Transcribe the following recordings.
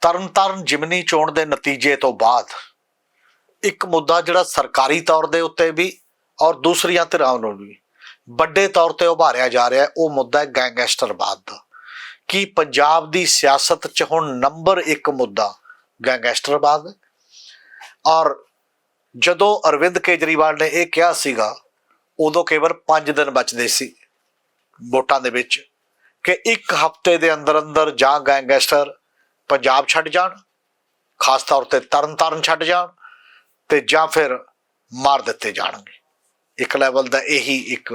ਤਰਨਤਾਰਨ ਜਿਮਨੀ ਚੋਣ ਦੇ ਨਤੀਜੇ ਤੋਂ ਬਾਅਦ ਇੱਕ ਮੁੱਦਾ ਜਿਹੜਾ ਸਰਕਾਰੀ ਤੌਰ ਦੇ ਉੱਤੇ ਵੀ ਔਰ ਦੂਸਰੀਆਂ ਧਿਰਾਂ ਨੂੰ ਵੀ ਵੱਡੇ ਤੌਰ ਤੇ ਉਭਾਰਿਆ ਜਾ ਰਿਹਾ ਉਹ ਮੁੱਦਾ ਹੈ ਗੈਂਗਸਟਰਵਾਦ ਦਾ। ਕੀ ਪੰਜਾਬ ਦੀ ਸਿਆਸਤ 'ਚ ਹੁਣ ਨੰਬਰ 1 ਮੁੱਦਾ ਗੈਂਗਸਟਰਵਾਦ ਔਰ ਜਦੋਂ ਅਰਵਿੰਦ ਕੇਜਰੀਵਾਲ ਨੇ ਇਹ ਕਿਹਾ ਸੀਗਾ, ਉਦੋਂ ਕੇਵਲ 5 ਦਿਨ ਬਚਦੇ ਸੀ ਵੋਟਾਂ ਦੇ ਵਿੱਚ ਕਿ ਇੱਕ ਹਫ਼ਤੇ ਦੇ ਅੰਦਰ ਅੰਦਰ ਜਾਂ ਗੈਂਗਸਟਰ ਪੰਜਾਬ ਛੱਡ ਜਾਣ, ਖਾਸ ਤੌਰ ਤੇ ਤਰਨਤਾਰਨ ਛੱਡ ਜਾਣ ਤੇ ਜਾਂ ਫਿਰ ਮਾਰ ਦਿੱਤੇ ਜਾਣਗੇ। ਇੱਕ ਲੈਵਲ ਦਾ ਇਹੀ ਇੱਕ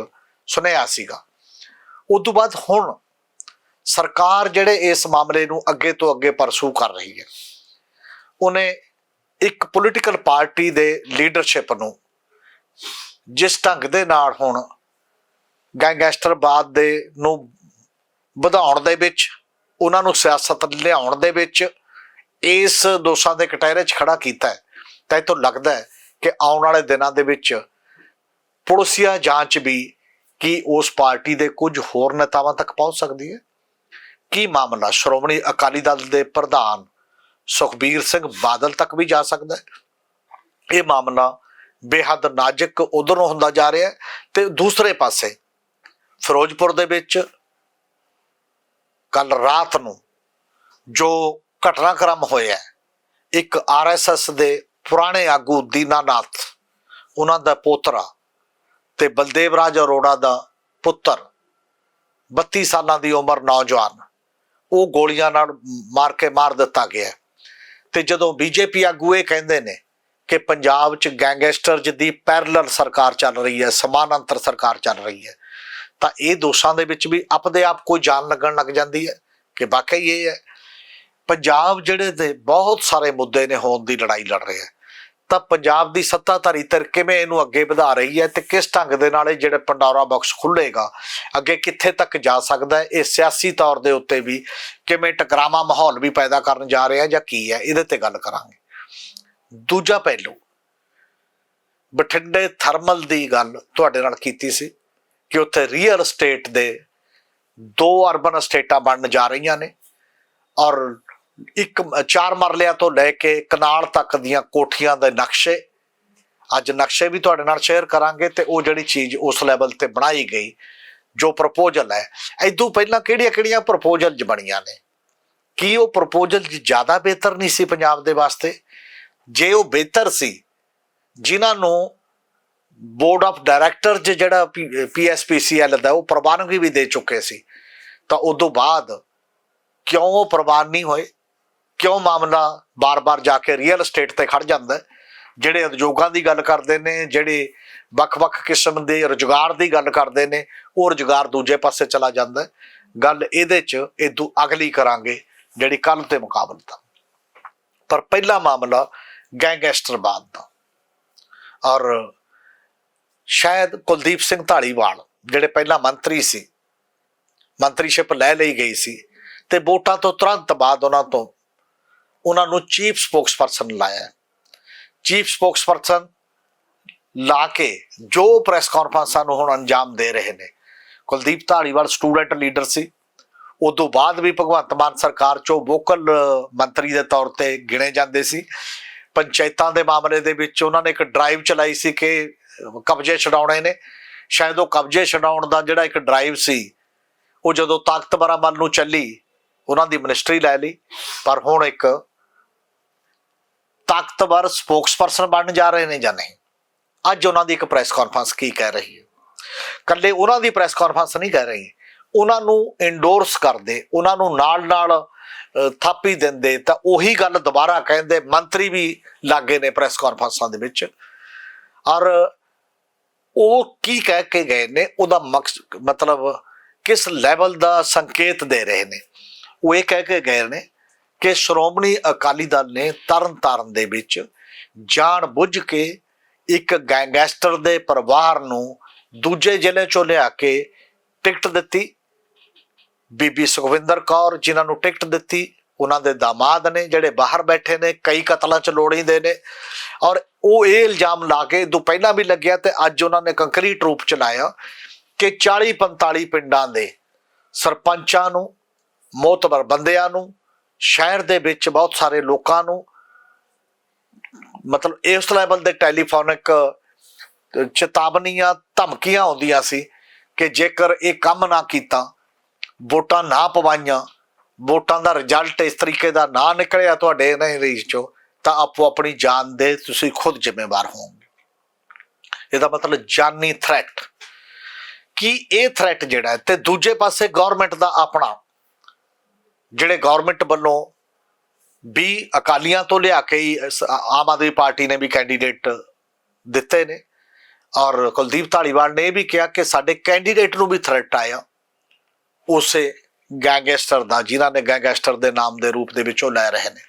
ਸੁਨੇਹਾ ਸੀਗਾ। ਉਸ ਤੋਂ ਬਾਅਦ ਹੁਣ ਸਰਕਾਰ ਜਿਹੜੇ ਇਸ ਮਾਮਲੇ ਨੂੰ ਅੱਗੇ ਤੋਂ ਅੱਗੇ ਪਰਸੂ ਕਰ ਰਹੀ ਹੈ, ਉਹਨੇ ਇੱਕ ਪੋਲੀਟੀਕਲ ਪਾਰਟੀ ਦੇ ਲੀਡਰਸ਼ਿਪ ਨੂੰ ਜਿਸ ਢੰਗ ਦੇ ਨਾਲ ਹੁਣ ਗੈਂਗਸਟਰਵਾਦ ਦੇ ਨੂੰ ਵਧਾਉਣ ਦੇ ਵਿੱਚ ਉਹਨਾਂ ਨੂੰ ਸਿਆਸਤ ਲਿਆਉਣ ਦੇ ਵਿੱਚ ਇਸ ਦੋਸ਼ਾਂ ਦੇ ਕਟਹਿਰੇ 'ਚ ਖੜਾ ਕੀਤਾ ਹੈ। ਤਾਂ ਇਹ ਤੋਂ ਲੱਗਦਾ ਹੈ ਕਿ ਆਉਣ ਵਾਲੇ ਦਿਨਾਂ ਦੇ ਵਿੱਚ ਪੁਲਿਸੀਆ ਜਾਂਚ ਵੀ ਕੀ ਉਸ ਪਾਰਟੀ ਦੇ ਕੁਝ ਹੋਰ ਨੇਤਾਵਾਂ ਤੱਕ ਪਹੁੰਚ ਸਕਦੀ ਹੈ? ਕੀ ਮਾਮਲਾ ਸ਼੍ਰੋਮਣੀ ਅਕਾਲੀ ਦਲ ਦੇ ਪ੍ਰਧਾਨ ਸੁਖਬੀਰ ਸਿੰਘ ਬਾਦਲ ਤੱਕ ਵੀ ਜਾ ਸਕਦਾ ਹੈ? ਇਹ ਮਾਮਲਾ ਬੇਹੱਦ ਨਾਜ਼ੁਕ ਉਧਰੋਂ ਹੁੰਦਾ ਜਾ ਰਿਹਾ ਹੈ ਤੇ ਦੂਸਰੇ ਪਾਸੇ ਫਿਰੋਜ਼ਪੁਰ ਦੇ ਵਿੱਚ ਕੱਲ ਰਾਤ ਨੂੰ ਜੋ ਘਟਨਾਕ੍ਰਮ ਹੋਇਆ ਹੈ, ਇੱਕ ਆਰਐਸਐਸ ਦੇ ਪੁਰਾਣੇ ਆਗੂ ਦੀਨਾਨਾਥ ਉਹਨਾਂ ਦਾ ਪੋਤਰਾ ਤੇ ਬਲਦੇਵ ਰਾਜ ਅਰੋੜਾ ਦਾ ਪੁੱਤਰ 32 ਸਾਲਾਂ ਦੀ ਉਮਰ ਨੌਜਵਾਨ ਉਹ ਗੋਲੀਆਂ ਨਾਲ ਮਾਰ ਕੇ ਮਾਰ ਦਿੱਤਾ ਗਿਆ ਹੈ। ਤੇ ਜਦੋਂ ਬੀਜੇਪੀ ਆਗੂ ਇਹ ਕਹਿੰਦੇ ਨੇ ਕਿ ਪੰਜਾਬ 'ਚ ਗੈਂਗਸਟਰਜ਼ ਦੀ ਪੈਰਲਲ ਸਰਕਾਰ ਚੱਲ ਰਹੀ ਹੈ ਸਮਾਨਾਂਤਰ ਸਰਕਾਰ ਚੱਲ ਰਹੀ ਹੈ ਤਾਂ ਇਹ ਦੋਸ਼ਾਂ ਦੇ ਵਿੱਚ ਵੀ ਆਪਦੇ ਆਪ ਕੋਈ ਜਾਨ ਲੱਗਣ ਲੱਗ ਜਾਂਦੀ ਹੈ, ਕਿ ਵਾਕਈ ਇਹ ਹੈ। ਪੰਜਾਬ ਜਿਹੜੇ ਦੇ ਬਹੁਤ ਸਾਰੇ ਮੁੱਦੇ ਨੇ ਹੋਣ ਦੀ ਲੜਾਈ ਲੜ ਰਹੇ ਹੈ। ਤਾਂ ਪੰਜਾਬ ਦੀ ਸੱਤਾਧਾਰੀ ਧਿਰ ਕਿਵੇਂ ਇਹਨੂੰ ਅੱਗੇ ਵਧਾ ਰਹੀ ਹੈ ਤੇ ਕਿਸ ਢੰਗ ਦੇ ਨਾਲ ਇਹ ਜਿਹੜੇ ਪੰਡੋਰਾ ਬਾਕਸ ਖੁੱਲੇਗਾ ਅੱਗੇ ਕਿੱਥੇ ਤੱਕ ਜਾ ਸਕਦਾ ਹੈ, ਇਹ ਸਿਆਸੀ ਤੌਰ ਦੇ ਉੱਤੇ ਵੀ ਕਿਵੇਂ ਟਕਰਾਵਾ ਮਾਹੌਲ ਵੀ ਪੈਦਾ ਕਰਨ ਜਾ ਰਿਹਾ ਜਾਂ ਕੀ ਹੈ, ਇਹਦੇ ਤੇ ਗੱਲ ਕਰਾਂਗੇ। ਦੂਜਾ ਪਹਿਲੂ, ਬਠਿੰਡੇ ਥਰਮਲ ਦੀ ਗੱਲ ਤੁਹਾਡੇ ਨਾਲ ਕੀਤੀ ਸੀ। ਕਿ ਉੱਥੇ ਰੀਅਲ estate ਦੇ ਦੋ ਅਰਬਨ ਸਟੇਟਾਂ ਬਣਨ ਜਾ ਰਹੀਆਂ ਨੇ ਔਰ ਇੱਕ ਚਾਰ ਮਰਲਿਆਂ ਤੋਂ ਲੈ ਕੇ ਕਨਾਲ ਤੱਕ ਦੀਆਂ ਕੋਠੀਆਂ ਦੇ ਨਕਸ਼ੇ। ਅੱਜ ਨਕਸ਼ੇ ਵੀ ਤੁਹਾਡੇ ਨਾਲ ਸ਼ੇਅਰ ਕਰਾਂਗੇ ਤੇ ਉਹ ਜਿਹੜੀ ਚੀਜ਼ ਉਸ ਲੈਵਲ ਤੇ ਬਣਾਈ ਗਈ, ਜੋ ਪ੍ਰਪੋਜ਼ਲ ਹੈ ਐਦੋਂ ਪਹਿਲਾਂ ਕਿਹੜੀਆਂ-ਕਿਹੜੀਆਂ ਪ੍ਰਪੋਜ਼ਲ ਜ ਬਣੀਆਂ ਨੇ? ਕੀ ਉਹ ਪ੍ਰਪੋਜ਼ਲ ਜ਼ਿਆਦਾ ਬਿਹਤਰ ਨਹੀਂ ਸੀ ਪੰਜਾਬ ਦੇ ਵਾਸਤੇ? ਜੇ ਉਹ ਬਿਹਤਰ ਸੀ, ਜਿਨ੍ਹਾਂ ਨੂੰ ਬੋਰਡ ਆਫ ਡਾਇਰੈਕਟਰ ਜਿਹੜਾ ਪੀਐਸਪੀਸੀਐਲ ਦਾ, ਉਹ ਪ੍ਰਵਾਨਗੀ ਵੀ ਦੇ ਚੁੱਕੇ ਸੀ। ਤਾਂ ਉਦੋਂ ਬਾਅਦ ਕਿਉਂ ਉਹ ਪ੍ਰਵਾਨ ਨਹੀਂ ਹੋਏ? ਕਿਉਂ ਮਾਮਲਾ ਬਾਰ-ਬਾਰ ਜਾ ਕੇ ਰੀਅਲ ਏਸਟੇਟ ਤੇ ਖੜ ਜਾਂਦਾ ਜਿਹੜੇ ਉਦਯੋਗਾਂ ਦੀ ਗੱਲ ਕਰਦੇ ਨੇ, ਜਿਹੜੇ ਵੱਖ-ਵੱਖ ਕਿਸਮ ਦੇ ਰੁਜ਼ਗਾਰ ਦੀ ਗੱਲ ਕਰਦੇ ਨੇ, ਉਹ ਰੁਜ਼ਗਾਰ ਦੂਜੇ ਪਾਸੇ ਚਲਾ ਜਾਂਦਾ ਗੱਲ ਇਹਦੇ 'ਚ ਇਦੋਂ ਅਗਲੀ ਕਰਾਂਗੇ ਜਿਹੜੀ ਕੱਲ ਤੇ ਮੁਕਾਬਲਤਾ ਪਰ ਪਹਿਲਾ ਮਾਮਲਾ ਗੈਂਗਸਟਰਵਾਦ ਦਾ। ਔਰ ਸ਼ਾਇਦ ਕੁਲਦੀਪ ਸਿੰਘ ਢਾਲੀਵਾਲ ਜਿਹੜੇ ਪਹਿਲਾਂ ਮੰਤਰੀ ਸੀ, ਮੰਤਰੀਸ਼ਿਪ ਲੈ ਲਈ ਗਈ ਸੀ ਤੇ ਵੋਟਾਂ ਤੋਂ ਤੁਰੰਤ ਬਾਅਦ ਉਹਨਾਂ ਤੋਂ ਉਹਨਾਂ ਨੂੰ ਚੀਫ ਸਪੋਕਸਪਰਸਨ ਲਾਇਆ। ਚੀਫ ਸਪੋਕਸਪਰਸਨ ਲਾ ਕੇ ਜੋ ਪ੍ਰੈਸ ਕਾਨਫਰੰਸਾਂ ਨੂੰ ਹੁਣ ਅੰਜਾਮ ਦੇ ਰਹੇ ਨੇ। ਕੁਲਦੀਪ ਢਾਲੀਵਾਲ ਸਟੂਡੈਂਟ ਲੀਡਰ ਸੀ। ਉਦੋਂ ਬਾਅਦ ਵੀ ਭਗਵੰਤ ਮਾਨ ਸਰਕਾਰ ਚੋਂ ਵੋਕਲ ਮੰਤਰੀ ਦੇ ਤੌਰ ਤੇ ਗਿਣੇ ਜਾਂਦੇ ਸੀ। ਪੰਚਾਇਤਾਂ ਦੇ ਮਾਮਲੇ ਦੇ ਵਿੱਚ ਉਹਨਾਂ ਨੇ ਇੱਕ ਡਰਾਈਵ ਚਲਾਈ ਸੀ ਕਿ ਕਬਜ਼ੇ ਛਡਾਉਣੇ ਨੇ। ਸ਼ਾਇਦ ਉਹ ਕਬਜ਼ੇ ਛਡਾਉਣ ਦਾ ਜਿਹੜਾ ਇੱਕ ਡਰਾਈਵ ਸੀ, ਉਹ ਜਦੋਂ ਤਾਕਤਵਰਾਂ ਵੱਲ ਨੂੰ ਚੱਲੀ, ਉਹਨਾਂ ਦੀ ਮਿਨਿਸਟਰੀ ਲੈ ਲਈ। ਪਰ ਹੁਣ ਇੱਕ ਤਾਕਤਵਰ ਸਪੋਕਸਪਰਸਨ ਬਣਨ ਜਾ ਰਹੇ ਨੇ ਜਾਂ ਨਹੀਂ? ਅੱਜ ਉਹਨਾਂ ਦੀ ਇੱਕ ਪ੍ਰੈਸ ਕਾਨਫਰੰਸ ਕੀ ਕਹਿ ਰਹੀ ਹੈ? ਕੱਲੇ ਉਹਨਾਂ ਦੀ ਪ੍ਰੈਸ ਕਾਨਫਰੰਸ ਨਹੀਂ ਕਹਿ ਰਹੀ। ਉਹਨਾਂ ਨੂੰ ਇੰਡੋਰਸ ਕਰਦੇ, ਉਹਨਾਂ ਨੂੰ ਨਾਲ ਨਾਲ ਥਾਪੀ ਦਿੰਦੇ, ਤਾਂ ਉਹੀ ਗੱਲ ਦੁਬਾਰਾ ਕਹਿੰਦੇ ਮੰਤਰੀ ਵੀ ਲਾਗੇ ਨੇ ਪ੍ਰੈਸ ਕਾਨਫਰੰਸਾਂ ਦੇ ਵਿੱਚ। ਔਰ ਉਹ ਕੀ ਕਹਿ ਕੇ ਗਏ ਨੇ, ਉਹਦਾ ਮਕਸਦ ਮਤਲਬ ਕਿਸ ਲੈਵਲ ਦਾ ਸੰਕੇਤ ਦੇ ਰਹੇ ਨੇ। ਉਹ ਇਹ ਕਹਿ ਕੇ ਗਏ ਨੇ ਕਿ ਸ਼੍ਰੋਮਣੀ ਅਕਾਲੀ ਦਲ ਨੇ ਤਰਨ ਤਾਰਨ ਦੇ ਵਿੱਚ ਜਾਣ ਬੁੱਝ ਕੇ ਇੱਕ ਗੈਂਗਸਟਰ ਦੇ ਪਰਿਵਾਰ ਨੂੰ ਦੂਜੇ ਜ਼ਿਲ੍ਹੇ ਚੋਂ ਲਿਆ ਕੇ ਟਿਕਟ ਦਿੱਤੀ। ਬੀਬੀ ਸੁਖਵਿੰਦਰ ਕੌਰ ਜਿਨ੍ਹਾਂ ਨੂੰ ਟਿਕਟ ਦਿੱਤੀ। ਉਹਨਾਂ ਦੇ ਦਾਮਾਦ ਨੇ, ਜਿਹੜੇ ਬਾਹਰ ਬੈਠੇ ਨੇ, ਕਈ ਕਤਲਾਂ ਚ ਲੋੜੀਂਦੇ ਨੇ। ਔਰ ਉਹ ਇਹ ਇਲਜ਼ਾਮ ਲਾ ਕੇ ਤੋਂ ਪਹਿਲਾਂ ਵੀ ਲੱਗਿਆ ਤੇ ਅੱਜ ਉਹਨਾਂ ਨੇ ਕੰਕਰੀਟ ਰੂਪ ਚ ਲਾਇਆ ਕਿ 40 45 ਪਿੰਡਾਂ ਦੇ ਸਰਪੰਚਾਂ ਨੂੰ, ਮੋਤਬਰ ਬੰਦਿਆਂ ਨੂੰ, ਸ਼ਹਿਰ ਦੇ ਵਿੱਚ ਬਹੁਤ ਸਾਰੇ ਲੋਕਾਂ ਨੂੰ, ਮਤਲਬ ਇਸ ਲੈਵਲ ਦੇ ਟੈਲੀਫੋਨਿਕ ਚੇਤਾਵਨੀਆਂ, ਧਮਕੀਆਂ ਆਉਂਦੀਆਂ ਸੀ ਕਿ ਜੇਕਰ ਇਹ ਕੰਮ ਨਾ ਕੀਤਾ, ਵੋਟਾਂ ਨਾ ਪਵਾਈਆਂ ਵੋਟਾਂ ਦਾ ਰਿਜ਼ਲਟ ਇਸ ਤਰੀਕੇ ਦਾ ਨਾ ਨਿਕਲਿਆ ਤੁਹਾਡੇ ਇਹਨਾਂ ਰੀਚ ਚੋਂ, ਤਾਂ ਆਪੋ ਆਪਣੀ ਜਾਨ ਦੇ ਤੁਸੀਂ ਖੁਦ ਜ਼ਿੰਮੇਵਾਰ ਹੋਵੋਗੇ। ਇਹਦਾ ਮਤਲਬ ਜਾਨੀ ਥ੍ਰੈਟ ਕਿ ਇਹ ਥ੍ਰੈਟ ਜਿਹੜਾ ਹੈ ਤੇ ਦੂਜੇ ਪਾਸੇ ਗਵਰਨਮੈਂਟ ਦਾ ਆਪਣਾ, ਜਿਹੜੇ ਗਵਰਨਮੈਂਟ ਵੱਲੋਂ ਵੀ ਅਕਾਲੀਆਂ ਤੋਂ ਲਿਆ ਕੇ ਹੀ ਆਮ ਆਦਮੀ ਪਾਰਟੀ ਨੇ ਵੀ ਕੈਂਡੀਡੇਟ ਦਿੱਤੇ ਨੇ। ਔਰ ਕੁਲਦੀਪ ਢਾਲੀਵਾਲ ਨੇ ਇਹ ਵੀ ਕਿਹਾ ਕਿ ਸਾਡੇ ਕੈਂਡੀਡੇਟ ਨੂੰ ਵੀ ਥ੍ਰੈਟ ਆਇਆ। ਉਸੇ ਗੈਂਗਸਟਰ ਦਾ, ਜਿਨ੍ਹਾਂ ਨੇ ਗੈਂਗਸਟਰ ਦੇ ਨਾਮ ਦੇ ਰੂਪ ਦੇ ਵਿੱਚ ਉਹ ਲੈ ਰਹੇ ਨੇ।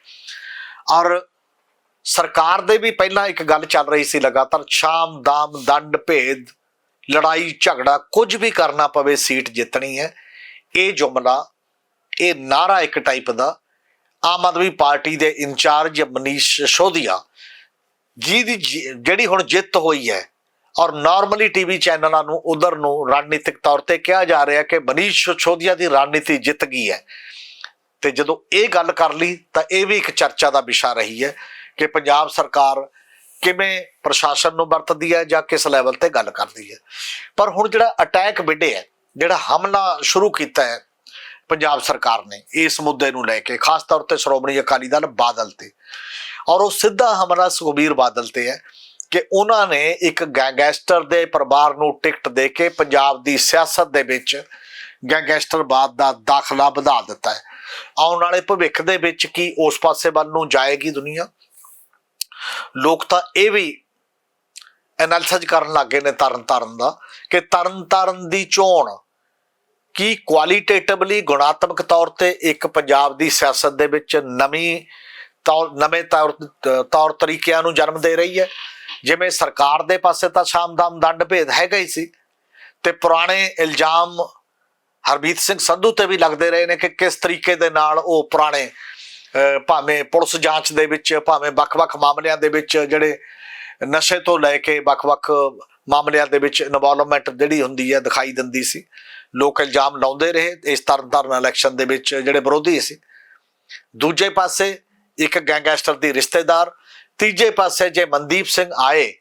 ਔਰ ਸਰਕਾਰ ਦੇ ਵੀ ਪਹਿਲਾਂ ਇੱਕ ਗੱਲ ਚੱਲ ਰਹੀ ਸੀ ਲਗਾਤਾਰ ਸ਼ਾਮ ਦਾਮ, ਦੰਡ, ਭੇਦ, ਲੜਾਈ, ਝਗੜਾ, ਕੁਝ ਵੀ ਕਰਨਾ ਪਵੇ, ਸੀਟ ਜਿੱਤਣੀ ਹੈ। ਇਹ ਜੁਮਲਾ, ਇਹ ਨਾਰਾ ਇੱਕ ਟਾਈਪ ਦਾ, ਆਮ ਆਦਮੀ ਪਾਰਟੀ ਦੇ ਇੰਚਾਰਜ ਮਨੀਸ਼ ਸ਼ੋਧੀਆ, ਜਿਹਦੀ ਜਿ- ਜਿਹੜੀ ਹੁਣ ਜਿੱਤ ਹੋਈ ਹੈ ਔਰ ਨਾਰਮਲੀ ਟੀਵੀ ਚੈਨਲਾਂ ਨੂੰ, ਉਧਰ ਨੂੰ ਰਣਨੀਤਿਕ ਤੌਰ ਤੇ ਕਿਹਾ ਜਾ ਰਿਹਾ ਕਿ ਮਨੀਸ਼ ਸ਼ੋਧੀਆ ਦੀ ਰਣਨੀਤੀ ਜਿੱਤ ਗਈ ਹੈ। ਤੇ ਜਦੋਂ ਇਹ ਗੱਲ ਕਰ ਲਈ, ਤਾਂ ਇਹ ਵੀ ਇੱਕ ਚਰਚਾ ਦਾ ਵਿਸ਼ਾ ਰਹੀ ਹੈ ਕਿ ਪੰਜਾਬ ਸਰਕਾਰ ਕਿਵੇਂ ਪ੍ਰਸ਼ਾਸਨ ਨੂੰ ਵਰਤਦੀ ਹੈ ਜਾਂ ਕਿਸ ਲੈਵਲ ਤੇ ਗੱਲ ਕਰਦੀ ਹੈ। ਪਰ ਹੁਣ ਜਿਹੜਾ ਅਟੈਕ ਵਿੱਢੇ ਹੈ, ਜਿਹੜਾ ਹਮਲਾ ਸ਼ੁਰੂ ਕੀਤਾ ਹੈ, ਪੰਜਾਬ ਸਰਕਾਰ ਨੇ ਇਸ ਮੁੱਦੇ ਨੂੰ ਲੈ ਕੇ, ਖਾਸ ਤੌਰ ਤੇ ਸ਼੍ਰੋਮਣੀ ਅਕਾਲੀ ਦਲ ਬਾਦਲ ਤੇ। ਔਰ ਉਹ ਸਿੱਧਾ ਹਮਲਾ ਸੁਖਬੀਰ ਬਾਦਲ ਤੇ ਹੈ। ਕਿ ਉਹਨਾਂ ਨੇ ਇੱਕ ਗੈਂਗਸਟਰ ਦੇ ਪਰਿਵਾਰ ਨੂੰ ਟਿਕਟ ਦੇ ਕੇ ਪੰਜਾਬ ਦੀ ਸਿਆਸਤ ਦੇ ਵਿੱਚ ਗੈਂਗਸਟਰਵਾਦ ਦਾ ਦਾਖਲਾ ਵਧਾ ਦਿੱਤਾ ਹੈ। ਆਉਣ ਵਾਲੇ ਭਵਿੱਖ ਦੇ ਵਿੱਚ ਕੀ ਉਸ ਪਾਸੇ ਵੱਲ ਨੂੰ ਜਾਏਗੀ ਦੁਨੀਆ? ਲੋਕ ਤਾਂ ਇਹ ਵੀ ਐਨਾਲਿਸਿਸ ਕਰਨ ਲੱਗੇ ਨੇ ਤਰਨ ਤਾਰਨ ਦਾ ਕਿ ਤਰਨ ਤਾਰਨ ਦੀ ਚੋਣ ਕੀ ਕੁਆਲੀਟੇਟਿਵਲੀ ਗੁਣਾਤਮਕ ਤੌਰ ਤੇ ਇੱਕ ਪੰਜਾਬ ਦੀ ਸਿਆਸਤ ਦੇ ਵਿੱਚ ਨਵੀਂ ਤੌਰ, ਨਵੇਂ ਤੌਰ ਤੌਰ ਤਰੀਕਿਆਂ ਨੂੰ ਜਨਮ ਦੇ ਰਹੀ ਹੈ? ਜਿਵੇਂ ਸਰਕਾਰ ਦੇ ਪਾਸੇ ਤਾਂ ਸ਼ਾਮਦਾਮ ਦੰਡ ਭੇਦ ਹੈਗਾ ਹੀ ਸੀ ਤੇ ਪੁਰਾਣੇ ਇਲਜ਼ਾਮ ਹਰਮੀਤ ਸਿੰਘ ਸੰਧੂ ਤੇ ਵੀ ਲੱਗਦੇ ਰਹੇ ਨੇ ਕਿ ਕਿਸ ਤਰੀਕੇ ਦੇ ਨਾਲ ਉਹ ਪੁਰਾਣੇ ਭਾਵੇਂ ਪੁਲਿਸ ਜਾਂਚ ਦੇ ਵਿੱਚ, ਭਾਵੇਂ ਵੱਖ-ਵੱਖ ਮਾਮਲਿਆਂ ਦੇ ਵਿੱਚ ਜਿਹੜੇ ਨਸ਼ੇ ਤੋਂ ਲੈ ਕੇ ਵੱਖ-ਵੱਖ ਮਾਮਲਿਆਂ ਦੇ ਵਿੱਚ ਇਨਵੋਲਵਮੈਂਟ ਜਿਹੜੀ ਹੁੰਦੀ ਹੈ ਦਿਖਾਈ ਦਿੰਦੀ ਸੀ। ਲੋਕ ਇਲਜ਼ਾਮ ਲਾਉਂਦੇ ਰਹੇ, ਇਸ ਤਰਨਤਾਰਨ ਇਲੈਕਸ਼ਨ ਦੇ ਵਿੱਚ ਜਿਹੜੇ ਵਿਰੋਧੀ ਸੀ। ਦੂਜੇ ਪਾਸੇ ਇੱਕ ਗੈਂਗਸਟਰ ਦੀ ਰਿਸ਼ਤੇਦਾਰ ਤੀਜੇ ਪਾਸੇ ਜੇ ਮਨਦੀਪ ਸਿੰਘ ਆਏ,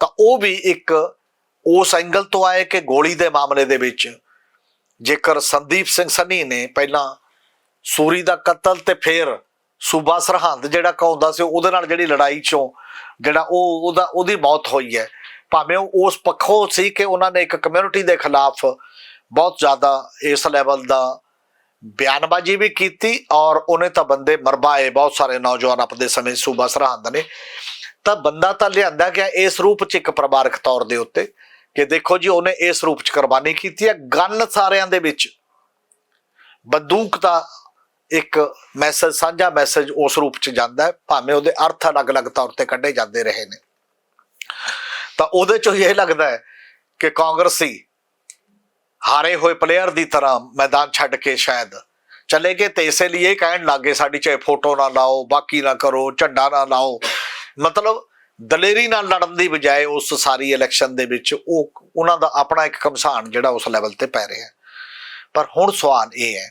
ਤਾਂ ਉਹ ਵੀ ਇੱਕ ਉਸ ਐਂਗਲ ਤੋਂ ਆਏ ਕਿ ਗੋਲੀ ਦੇ ਮਾਮਲੇ ਦੇ ਵਿੱਚ। ਜੇਕਰ ਸੰਦੀਪ ਸਿੰਘ ਸੰਨੀ ਨੇ ਪਹਿਲਾਂ ਸੂਰੀ ਦਾ ਕਤਲ ਤੇ ਫਿਰ ਸੂਬਾ ਸਰਹੰਦ ਜਿਹੜਾ ਕਹਾਉਂਦਾ ਸੀ, ਉਹਦੇ ਨਾਲ ਜਿਹੜੀ ਲੜਾਈ ਚੋਂ ਜਿਹੜਾ ਉਹ, ਉਹਦਾ, ਉਹਦੀ ਮੌਤ ਹੋਈ ਹੈ। ਭਾਵੇਂ ਉਹ ਉਸ ਪੱਖੋਂ ਸੀ ਕਿ ਉਹਨਾਂ ਨੇ ਇੱਕ ਕਮਿਊਨਿਟੀ ਦੇ ਖਿਲਾਫ ਬਹੁਤ ਜ਼ਿਆਦਾ ਇਸ ਲੈਵਲ ਦਾ ਬਿਆਨਬਾਜ਼ੀ ਵੀ ਕੀਤੀ ਔਰ ਉਹਨੇ ਤਾਂ ਬੰਦੇ ਮਰਵਾਏ, ਬਹੁਤ ਸਾਰੇ ਨੌਜਵਾਨ ਆਪਣੇ ਸਮੇਂ ਸੂਬਾ ਸਰਹੰਦ ਨੇ। ਤਾਂ ਬੰਦਾ ਤਾਂ ਲਿਆਂਦਾ ਗਿਆ ਇਸ ਰੂਪ ਚ ਇੱਕ ਪਰਿਵਾਰਕ ਤੌਰ ਦੇ ਉੱਤੇ ਕਿ ਦੇਖੋ ਜੀ, ਉਹਨੇ ਇਸ ਰੂਪ ਚ ਕੁਰਬਾਨੀ ਕੀਤੀ ਹੈ। ਗਨ ਸਾਰਿਆਂ ਦੇ ਵਿੱਚ। ਬੰਦੂਕ ਦਾ ਇੱਕ ਮੈਸੇਜ ਸਾਂਝਾ ਮੈਸੇਜ ਉਸ ਰੂਪ ਚ ਜਾਂਦਾ ਹੈ, ਭਾਵੇਂ ਉਹਦੇ ਅਰਥ ਅਲੱਗ-ਅਲੱਗ ਤੌਰ ਤੇ ਕੱਢੇ ਜਾਂਦੇ ਰਹੇ ਨੇ। ਤਾਂ ਉਹਦੇ ਚੋਂ ਇਹ ਲੱਗਦਾ ਹੈ ਕਿ ਕਾਂਗਰਸੀ ਹਾਰੇ ਹੋਏ ਪਲੇਅਰ ਦੀ ਤਰ੍ਹਾਂ ਮੈਦਾਨ ਛੱਡ ਕੇ ਸ਼ਾਇਦ ਚਲੇ ਗਏ ਤੇ ਇਸੇ ਲਈ ਇਹ ਕਹਿਣ ਲੱਗੇ ਸਾਡੀ ਚਾਹੇ ਫੋਟੋ ਨਾ ਲਾਓ, ਬਾਕੀ ਨਾ ਕਰੋ, ਝੰਡਾ ਨਾ ਲਾਓ। ਮਤਲਬ ਦਲੇਰੀ ਨਾਲ ਲੜਨ ਦੀ ਬਜਾਏ ਉਸ ਸਾਰੀ ਇਲੈਕਸ਼ਨ ਦੇ ਵਿੱਚ ਉਹ ਉਹਨਾਂ ਦਾ ਆਪਣਾ ਇੱਕ ਕਮਸਾਨ ਜਿਹੜਾ ਉਸ ਲੈਵਲ ਤੇ ਪੈ ਰਿਹਾ ਪਰ ਹੁਣ ਸਵਾਲ ਇਹ ਹੈ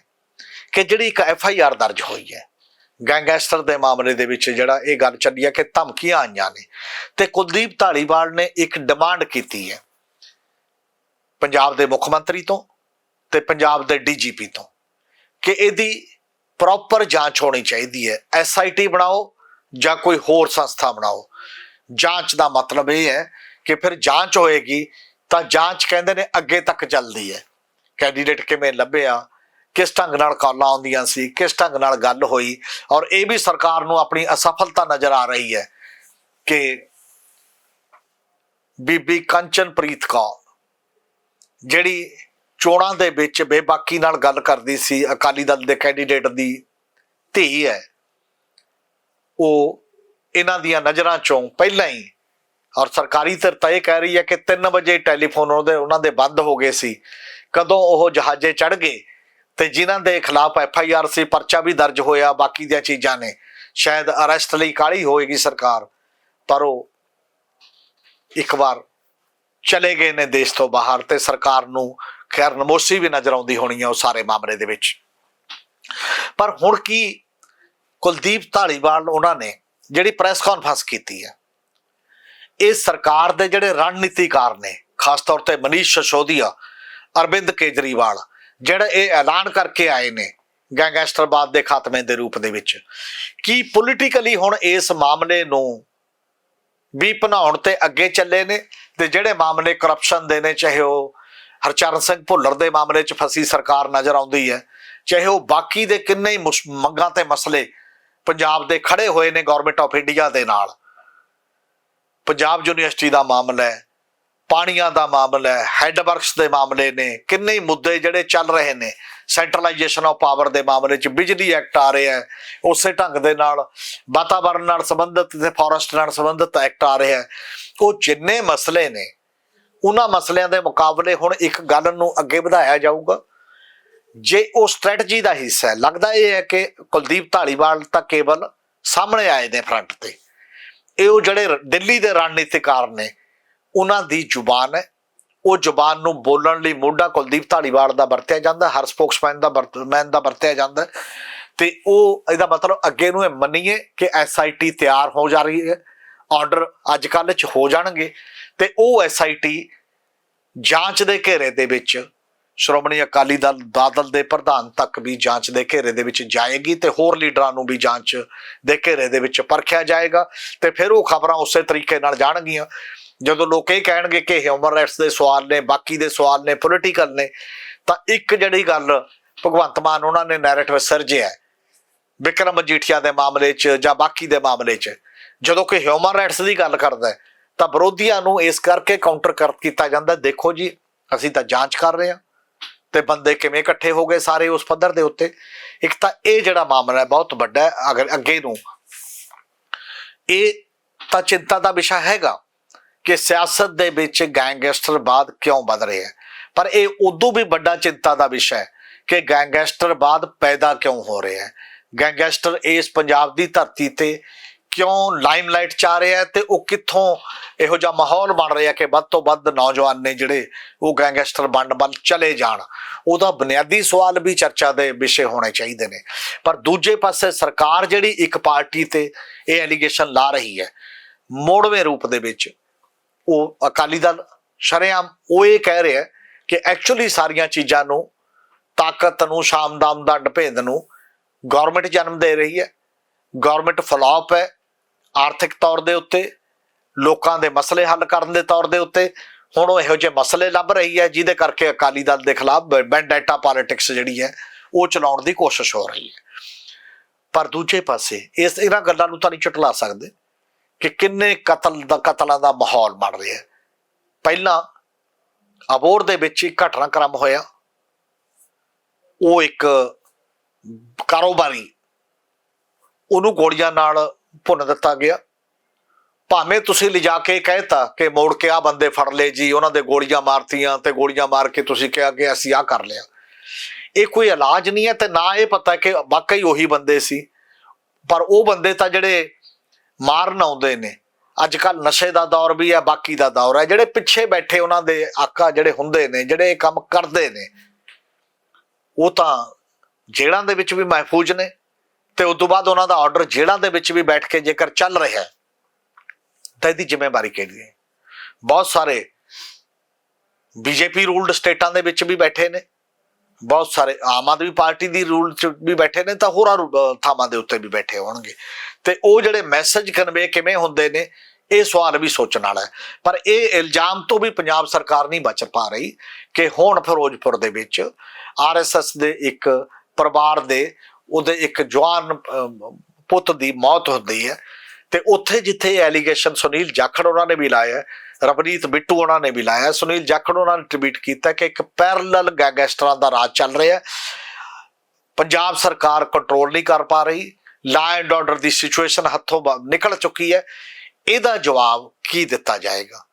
ਕਿ ਜਿਹੜੀ ਇੱਕ ਐਫ ਆਈ ਆਰ ਦਰਜ ਹੋਈ ਹੈ, ਗੈਂਗਸਟਰ ਦੇ ਮਾਮਲੇ ਦੇ ਵਿੱਚ ਜਿਹੜਾ ਇਹ ਗੱਲ ਚੱਲੀ ਹੈ ਕਿ ਧਮਕੀਆਂ ਆਈਆਂ ਨੇ ਤੇ ਕੁਲਦੀਪ ਢਾਲੀਵਾਲ ਨੇ ਇੱਕ ਡਿਮਾਂਡ ਕੀਤੀ ਹੈ। ਪੰਜਾਬ ਦੇ ਮੁੱਖ ਮੰਤਰੀ ਤੋਂ ਤੇ ਪੰਜਾਬ ਦੇ ਡੀਜੀਪੀ ਤੋਂ ਕਿ ਇਹਦੀ ਪ੍ਰੋਪਰ ਜਾਂਚ ਹੋਣੀ ਚਾਹੀਦੀ ਹੈ। ਐਸਆਈਟੀ ਬਣਾਓ ਜਾਂ ਕੋਈ ਹੋਰ ਸੰਸਥਾ ਬਣਾਓ। ਜਾਂਚ ਦਾ ਮਤਲਬ ਇਹ ਹੈ ਕਿ ਫਿਰ ਜਾਂਚ ਹੋਏਗੀ ਤਾਂ ਜਾਂਚ ਕਹਿੰਦੇ ਨੇ ਅੱਗੇ ਤੱਕ ਚੱਲਦੀ ਹੈ। ਕੈਂਡੀਡੇਟ ਕਿਵੇਂ ਲੱਭਿਆ, ਕਿਸ ਢੰਗ ਨਾਲ ਕਾਲਾਂ ਆਉਂਦੀਆਂ ਸੀ, ਕਿਸ ਢੰਗ ਨਾਲ ਗੱਲ ਹੋਈ ਔਰ ਇਹ ਵੀ ਸਰਕਾਰ ਨੂੰ ਆਪਣੀ ਅਸਫਲਤਾ ਨਜ਼ਰ ਆ ਰਹੀ ਹੈ ਕਿ ਬੀਬੀ ਕੰਚਨਪ੍ਰੀਤ ਕੌਰ ਜਿਹੜੀ ਚੋਣਾਂ ਦੇ ਵਿੱਚ ਬੇਬਾਕੀ ਨਾਲ ਗੱਲ ਕਰਦੀ ਸੀ, ਅਕਾਲੀ ਦਲ ਦੇ ਕੈਂਡੀਡੇਟ ਦੀ ਧੀ ਹੈ। ਉਹ ਇਹਨਾਂ ਦੀਆਂ ਨਜ਼ਰਾਂ ਚੋਂ ਪਹਿਲਾਂ ਹੀ ਔਰ ਸਰਕਾਰੀ ਧਿਰ ਤਾਂ ਇਹ ਕਹਿ ਰਹੀ ਹੈ ਕਿ 3 ਵਜੇ ਟੈਲੀਫੋਨ ਉਹਦੇ, ਉਹਨਾਂ ਦੇ ਬੰਦ ਹੋ ਗਏ ਸੀ। ਕਦੋਂ ਉਹ ਜਹਾਜ਼ੇ ਚੜ ਗਏ ਤੇ ਜਿਨ੍ਹਾਂ ਦੇ ਖਿਲਾਫ ਐਫ ਆਈ ਆਰ ਸੀ ਪਰਚਾ ਵੀ ਦਰਜ ਹੋਇਆ, ਬਾਕੀ ਦੀਆਂ ਚੀਜ਼ਾਂ ਨੇ। ਸ਼ਾਇਦ ਅਰੈਸਟ ਲਈ ਕਾਲੀ ਹੋਏਗੀ ਸਰਕਾਰ, ਪਰ ਉਹ ਇੱਕ ਵਾਰ ਚਲੇ ਗਏ ਨੇ ਦੇਸ਼ ਤੋਂ ਬਾਹਰ ਤੇ ਸਰਕਾਰ ਨੂੰ ਖੈਰ ਨਮੋਸੀ ਵੀ ਨਜ਼ਰ ਆਉਂਦੀ ਹੋਣੀ ਹੈ ਉਹ ਸਾਰੇ ਮਾਮਲੇ ਦੇ ਵਿੱਚ। ਪਰ ਹੁਣ ਕੀ ਕੁਲਦੀਪ ਢਾਲੀਵਾਲ ਉਹਨਾਂ ਨੇ ਜਿਹੜੀ ਪ੍ਰੈਸ ਕਾਨਫਰੰਸ ਕੀਤੀ ਹੈ ਇਹ ਸਰਕਾਰ ਦੇ ਜਿਹੜੇ ਰਣਨੀਤੀਕਾਰ ਨੇ, ਖਾਸ ਤੌਰ ਤੇ ਮਨੀਸ਼ ਸਸ਼ੋਦੀਆ, ਅਰਵਿੰਦ ਕੇਜਰੀਵਾਲ, ਜਿਹੜਾ ਇਹ ਐਲਾਨ ਕਰਕੇ ਆਏ ਨੇ ਗੈਂਗਸਟਰਵਾਦ ਦੇ ਖਾਤਮੇ ਦੇ ਰੂਪ ਦੇ ਵਿੱਚ, ਕੀ ਪੋਲੀਟੀਕਲੀ ਹੁਣ ਇਸ ਮਾਮਲੇ ਨੂੰ ਵੀ ਬਣਾਉਣ ਤੇ ਅੱਗੇ ਚੱਲੇ ਨੇ ਤੇ ਜਿਹੜੇ ਮਾਮਲੇ ਕਰਪਸ਼ਨ ਦੇ ਨੇ, ਚਾਹੇ ਉਹ ਹਰਚਰਨ ਸਿੰਘ ਭੁੱਲਰ ਦੇ ਮਾਮਲੇ 'ਚ ਫਸੀ ਸਰਕਾਰ ਨਜ਼ਰ ਆਉਂਦੀ ਹੈ, ਚਾਹੇ ਉਹ ਬਾਕੀ ਦੇ ਕਿੰਨੇ ਹੀ ਮੁਸ਼- ਮੰਗਾਂ ਤੇ ਮਸਲੇ ਪੰਜਾਬ ਦੇ ਖੜੇ ਹੋਏ ਨੇ ਗਵਰਨਮੈਂਟ ਆਫ ਇੰਡੀਆ ਦੇ ਨਾਲ। ਪੰਜਾਬ ਯੂਨੀਵਰਸਿਟੀ ਦਾ ਮਾਮਲਾ ਹੈ, ਪਾਣੀਆਂ ਦਾ ਮਾਮਲਾ ਹੈ ਹੈੱਡ ਵਰਕਸ ਦੇ ਮਾਮਲੇ ਨੇ, ਕਿੰਨੇ ਹੀ ਮੁੱਦੇ ਜਿਹੜੇ ਚੱਲ ਰਹੇ ਨੇ ਸੈਂਟਰਲਾਈਜੇਸ਼ਨ ਆਫ ਪਾਵਰ ਦੇ ਮਾਮਲੇ 'ਚ ਬਿਜਲੀ ਐਕਟ ਆ ਰਿਹਾ ਹੈ, ਉਸੇ ਢੰਗ ਦੇ ਨਾਲ ਵਾਤਾਵਰਣ ਨਾਲ ਸੰਬੰਧਿਤ ਤੇ ਫੋਰੈਸਟ ਨਾਲ ਸੰਬੰਧਿਤ ਐਕਟ ਆ ਰਿਹਾ ਹੈ। ਉਹ ਜਿੰਨੇ ਮਸਲੇ ਨੇ, ਉਹਨਾਂ ਮਸਲਿਆਂ ਦੇ ਮੁਕਾਬਲੇ ਹੁਣ ਇੱਕ ਗੱਲ ਨੂੰ ਅੱਗੇ ਵਧਾਇਆ ਜਾਊਗਾ। ਜੇ ਉਹ ਸਟ੍ਰੈਟਜੀ ਦਾ ਹਿੱਸਾ ਹੈ, ਲੱਗਦਾ ਇਹ ਹੈ ਕਿ ਕੁਲਦੀਪ ਢਾਲੀਵਾਲ ਤਾਂ ਕੇਵਲ ਸਾਹਮਣੇ ਆਏ ਨੇ ਫਰੰਟ ਤੇ। ਇਹ ਉਹ ਜਿਹੜੇ ਦਿੱਲੀ ਦੇ ਰਣਨੀਤਿਕਾਰ ਨੇ, ਉਹਨਾਂ ਦੀ ਜ਼ੁਬਾਨ ਹੈ। ਉਹ ਜ਼ੁਬਾਨ ਨੂੰ ਬੋਲਣ ਲਈ ਮੋਢਾ ਕੁਲਦੀਪ ਧਾਲੀਵਾਲ ਦਾ ਵਰਤਿਆ ਜਾਂਦਾ, ਹਰ ਸਪੋਕਸਮੈਨ ਦਾ ਮੈਨ ਦਾ ਵਰਤਿਆ ਜਾਂਦਾ। ਹੈ। ਤੇ ਉਹ ਇਹਦਾ ਮਤਲਬ ਅੱਗੇ ਨੂੰ ਇਹ ਮੰਨੀਏ ਕਿ ਐਸਆਈਟੀ ਤਿਆਰ ਹੋ ਜਾ ਰਹੀ ਹੈ ਆਰਡਰ ਅੱਜ ਕੱਲ੍ਹ ਚ ਹੋ ਜਾਣਗੇ। ਤੇ ਉਹ ਐਸਆਈਟੀ ਜਾਂਚ ਦੇ ਘੇਰੇ ਦੇ ਵਿੱਚ ਸ਼੍ਰੋਮਣੀ ਅਕਾਲੀ ਦਲ ਬਾਦਲ ਦੇ ਪ੍ਰਧਾਨ ਤੱਕ ਵੀ ਜਾਂਚ ਦੇ ਘੇਰੇ ਦੇ ਵਿੱਚ ਜਾਏਗੀ ਤੇ ਹੋਰ ਲੀਡਰਾਂ ਨੂੰ ਵੀ ਜਾਂਚ ਦੇ ਘੇਰੇ ਦੇ ਵਿੱਚ ਪਰਖਿਆ ਜਾਏਗਾ। ਤੇ ਫਿਰ ਉਹ ਖਬਰਾਂ ਉਸੇ ਤਰੀਕੇ ਨਾਲ ਜਾਣਗੀਆਂ। ਜਦੋਂ ਲੋਕ ਇਹ ਕਹਿਣਗੇ ਕਿ ਹਿਊਮਨ ਰਾਈਟਸ ਦੇ ਸਵਾਲ ਨੇ ਬਾਕੀ ਦੇ ਸਵਾਲ ਨੇ ਪੋਲੀਟੀਕਲ ਨੇ ਤਾਂ ਇੱਕ ਜਿਹੜੀ ਗੱਲ ਭਗਵੰਤ ਮਾਨ ਉਹਨਾਂ ਨੇ ਨੈਰੇਟਿਵ ਸਿਰਜਿਆ ਹੈ, ਵਿਕਰਮ ਮਜੀਠੀਆ ਦੇ ਮਾਮਲੇ 'ਚ ਜਾਂ ਬਾਕੀ ਦੇ ਮਾਮਲੇ 'ਚ। ਜਦੋਂ ਕਿ ਹਿਊਮਨ ਰਾਈਟਸ ਦੀ ਗੱਲ ਕਰਦਾ ਤਾਂ ਵਿਰੋਧੀਆਂ ਨੂੰ ਇਸ ਕਰਕੇ ਕਾਊਂਟਰ ਕਰ ਕੀਤਾ ਜਾਂਦਾ ਦੇਖੋ ਜੀ ਅਸੀਂ ਤਾਂ ਜਾਂਚ ਕਰ ਰਹੇ ਹਾਂ ਤੇ ਬੰਦੇ ਕਿਵੇਂ ਇਕੱਠੇ ਹੋ ਗਏ ਸਾਰੇ ਉਸ ਪੱਧਰ ਦੇ ਉੱਤੇ। ਇੱਕ ਤਾਂ ਇਹ ਜਿਹੜਾ ਮਾਮਲਾ ਹੈ ਬਹੁਤ ਵੱਡਾ ਹੈ ਅਗਰ ਅੱਗੇ ਨੂੰ। ਇਹ ਤਾਂ ਚਿੰਤਾ ਦਾ ਵਿਸ਼ਾ ਹੈਗਾ। ਕਿ ਸਿਆਸਤ ਦੇ ਵਿੱਚ ਗੈਂਗਸਟਰਵਾਦ ਕਿਉਂ ਵੱਧ ਰਿਹਾ ਹੈ? ਪਰ ਇਹ ਉਦੋਂ ਵੀ ਵੱਡਾ ਚਿੰਤਾ ਦਾ ਵਿਸ਼ਾ ਹੈ ਕਿ ਗੈਂਗਸਟਰਵਾਦ ਪੈਦਾ ਕਿਉਂ ਹੋ ਰਿਹਾ ਹੈ? ਗੈਂਗਸਟਰ ਇਸ ਪੰਜਾਬ ਦੀ ਧਰਤੀ ਤੇ ਕਿਉਂ ਲਾਈਮਲਾਈਟ ਚ ਆ ਰਿਹਾ ਹੈ ਤੇ ਉਹ ਕਿੱਥੋਂ ਇਹੋ ਜਿਹਾ ਮਾਹੌਲ ਬਣ ਰਿਹਾ ਕਿ ਵੱਧ ਤੋਂ ਵੱਧ ਨੌਜਵਾਨ ਨੇ ਜਿਹੜੇ ਉਹ ਗੈਂਗਸਟਰ ਬਣਨ ਵੱਲ ਚਲੇ ਜਾਣ? ਉਹਦਾ ਬੁਨਿਆਦੀ ਸਵਾਲ ਵੀ ਚਰਚਾ ਦੇ ਵਿਸ਼ੇ ਹੋਣੇ ਚਾਹੀਦੇ ਨੇ। ਪਰ ਦੂਜੇ ਪਾਸੇ ਸਰਕਾਰ ਜਿਹੜੀ ਇੱਕ ਪਾਰਟੀ ਤੇ ਇਹ ਐਲੀਗੇਸ਼ਨ ਲਾ ਰਹੀ ਹੈ, ਮੋੜਵੇਂ ਰੂਪ ਦੇ ਵਿੱਚ ਉਹ ਅਕਾਲੀ ਦਲ ਸ਼ਰੇਆਮ ਉਹ ਇਹ ਕਹਿ ਰਿਹਾ ਕਿ ਐਕਚੁਅਲੀ ਸਾਰੀਆਂ ਚੀਜ਼ਾਂ ਨੂੰ ਤਾਕਤ ਨੂੰ, ਸ਼ਾਮਦਾਮ ਦਾ ਭੇਦ ਨੂੰ ਗਵਰਨਮੈਂਟ ਜਨਮ ਦੇ ਰਹੀ ਹੈ। ਗਵਰਨਮੈਂਟ ਫਲਾਪ ਹੈ ਆਰਥਿਕ ਤੌਰ ਦੇ ਉੱਤੇ, ਲੋਕਾਂ ਦੇ ਮਸਲੇ ਹੱਲ ਕਰਨ ਦੇ ਤੌਰ ਦੇ ਉੱਤੇ। ਹੁਣ ਉਹ ਇਹੋ ਜਿਹੇ ਮਸਲੇ ਲੱਭ ਰਹੀ ਹੈ ਜਿਹਦੇ ਕਰਕੇ ਅਕਾਲੀ ਦਲ ਦੇ ਖਿਲਾਫ ਬੈਂਡੈਟਾ ਪੋਲਿਟਿਕਸ ਜਿਹੜੀ ਹੈ ਉਹ ਚਲਾਉਣ ਦੀ ਕੋਸ਼ਿਸ਼ ਹੋ ਰਹੀ ਹੈ। ਪਰ ਦੂਜੇ ਪਾਸੇ ਇਸ, ਇਹਨਾਂ ਗੱਲਾਂ ਨੂੰ ਤਾਂ ਨਹੀਂ ਝੁਟਲਾ ਸਕਦੇ। ਕਿ ਕਿੰਨੇ ਕਤਲ ਦਾ, ਕਤਲਾਂ ਦਾ ਮਾਹੌਲ ਬਣ ਰਿਹਾ ਹੈ। ਪਹਿਲਾਂ ਅਬੋਰ ਦੇ ਵਿੱਚ ਇੱਕ ਘਟਨਾਕ੍ਰਮ ਹੋਇਆ। ਉਹ ਇੱਕ ਕਾਰੋਬਾਰੀ, ਉਹਨੂੰ ਗੋਲੀਆਂ ਨਾਲ ਭੁੰਨ ਦਿੱਤਾ ਗਿਆ। ਭਾਵੇਂ ਤੁਸੀਂ ਲਿਜਾ ਕੇ ਕਹਿਤਾ ਕਿ ਮੋੜ ਕੇ ਆ ਬੰਦੇ ਫੜ ਲਏ ਜੀ, ਉਹਨਾਂ ਦੇ ਗੋਲੀਆਂ ਮਾਰਤੀਆਂ ਤੇ ਗੋਲੀਆਂ ਮਾਰ ਕੇ ਤੁਸੀਂ ਕਿਹਾ ਕਿ ਅਸੀਂ ਆ ਕਰ ਲਿਆ। ਇਹ ਕੋਈ ਇਲਾਜ ਨਹੀਂ ਹੈ ਤੇ ਨਾ ਇਹ ਪਤਾ ਕਿ ਵਾਕਈ ਉਹੀ ਬੰਦੇ ਸੀ। ਪਰ ਉਹ ਬੰਦੇ ਤਾਂ ਜਿਹੜੇ ਮਾਰਨ ਆਉਂਦੇ ਨੇ। ਅੱਜ ਕੱਲ ਨਸ਼ੇ ਦਾ ਦੌਰ ਵੀ ਹੈ, ਬਾਕੀ ਦਾ ਦੌਰ ਹੈ। ਜਿਹੜੇ ਪਿੱਛੇ ਬੈਠੇ ਉਹਨਾਂ ਦੇ ਆਕਾ ਜਿਹੜੇ ਹੁੰਦੇ ਨੇ, ਜਿਹੜੇ ਇਹ ਕੰਮ ਕਰਦੇ ਨੇ, ਉਹ ਤਾਂ ਜੇਲ੍ਹਾਂ ਦੇ ਵਿੱਚ ਵੀ ਮਹਿਫੂਜ਼ ਨੇ ਤੇ ਉਸ ਤੋਂ ਬਾਅਦ ਉਹਨਾਂ ਦਾ ਆਰਡਰ ਜੇਲ੍ਹਾਂ ਦੇ ਵਿੱਚ ਵੀ ਬੈਠ ਕੇ ਜੇਕਰ ਚੱਲ ਰਿਹਾ ਹੈ, ਤਾਂ ਇਹਦੀ ਜ਼ਿੰਮੇਵਾਰੀ ਕਿਹਦੀ ਹੈ? ਬਹੁਤ ਸਾਰੇ ਬੀਜੇਪੀ ਰੂਲਡ ਸਟੇਟਾਂ ਦੇ ਵਿੱਚ ਵੀ ਬੈਠੇ ਨੇ। ਬਹੁਤ ਸਾਰੇ ਆਮ ਆਦਮੀ ਪਾਰਟੀ ਦੀ ਰੂਲ ਚ ਵੀ ਬੈਠੇ ਨੇ ਤਾਂ ਹੋਰਾਂ ਰੂ- ਥਾਵਾਂ ਦੇ ਉੱਤੇ ਵੀ ਬੈਠੇ ਹੋਣਗੇ। ਤੇ ਉਹ ਜਿਹੜੇ ਮੈਸੇਜ ਕਨਵੇ ਕਿਵੇਂ ਹੁੰਦੇ ਨੇ, ਇਹ ਸਵਾਲ ਵੀ ਸੋਚਣ ਵਾਲਾ ਹੈ। ਪਰ ਇਹ ਇਲਜ਼ਾਮ ਤੋਂ ਵੀ ਪੰਜਾਬ ਸਰਕਾਰ ਨਹੀਂ ਬਚ ਪਾ ਰਹੀ ਕਿ ਹੁਣ ਫਿਰੋਜ਼ਪੁਰ ਦੇ ਵਿੱਚ ਆਰਐਸਐਸ ਦੇ ਇੱਕ ਪਰਿਵਾਰ ਦੇ, ਉਹਦੇ ਇੱਕ ਜਵਾਨ ਪੁੱਤ ਦੀ ਮੌਤ ਹੁੰਦੀ ਹੈ। ਤੇ ਉੱਥੇ ਜਿੱਥੇ ਐਲੀਗੇਸ਼ਨ ਸੁਨੀਲ ਜਾਖੜ ਉਹਨਾਂ ਨੇ ਵੀ ਲਾਇਆ ਰਵਨੀਤ ਬਿੱਟੂ ਉਹਨਾਂ ਨੇ ਵੀ ਲਾਇਆ। ਸੁਨੀਲ ਜਾਖੜ ਉਹਨਾਂ ਨੇ ਟਵੀਟ ਕੀਤਾ ਕਿ ਇੱਕ ਪੈਰਲਲ ਗੈਂਗਸਟਰਾਂ ਦਾ ਰਾਜ ਚੱਲ ਰਿਹਾ ਹੈ। ਪੰਜਾਬ ਸਰਕਾਰ ਕੰਟਰੋਲ ਨਹੀਂ ਕਰ ਪਾ ਰਹੀ। Law and order the situation ਹੱਥੋਂ ਬਾ- ਨਿਕਲ ਚੁੱਕੀ ਹੈ। ਇਹਦਾ ਜਵਾਬ ਕੀ ਦਿੱਤਾ ਜਾਏਗਾ?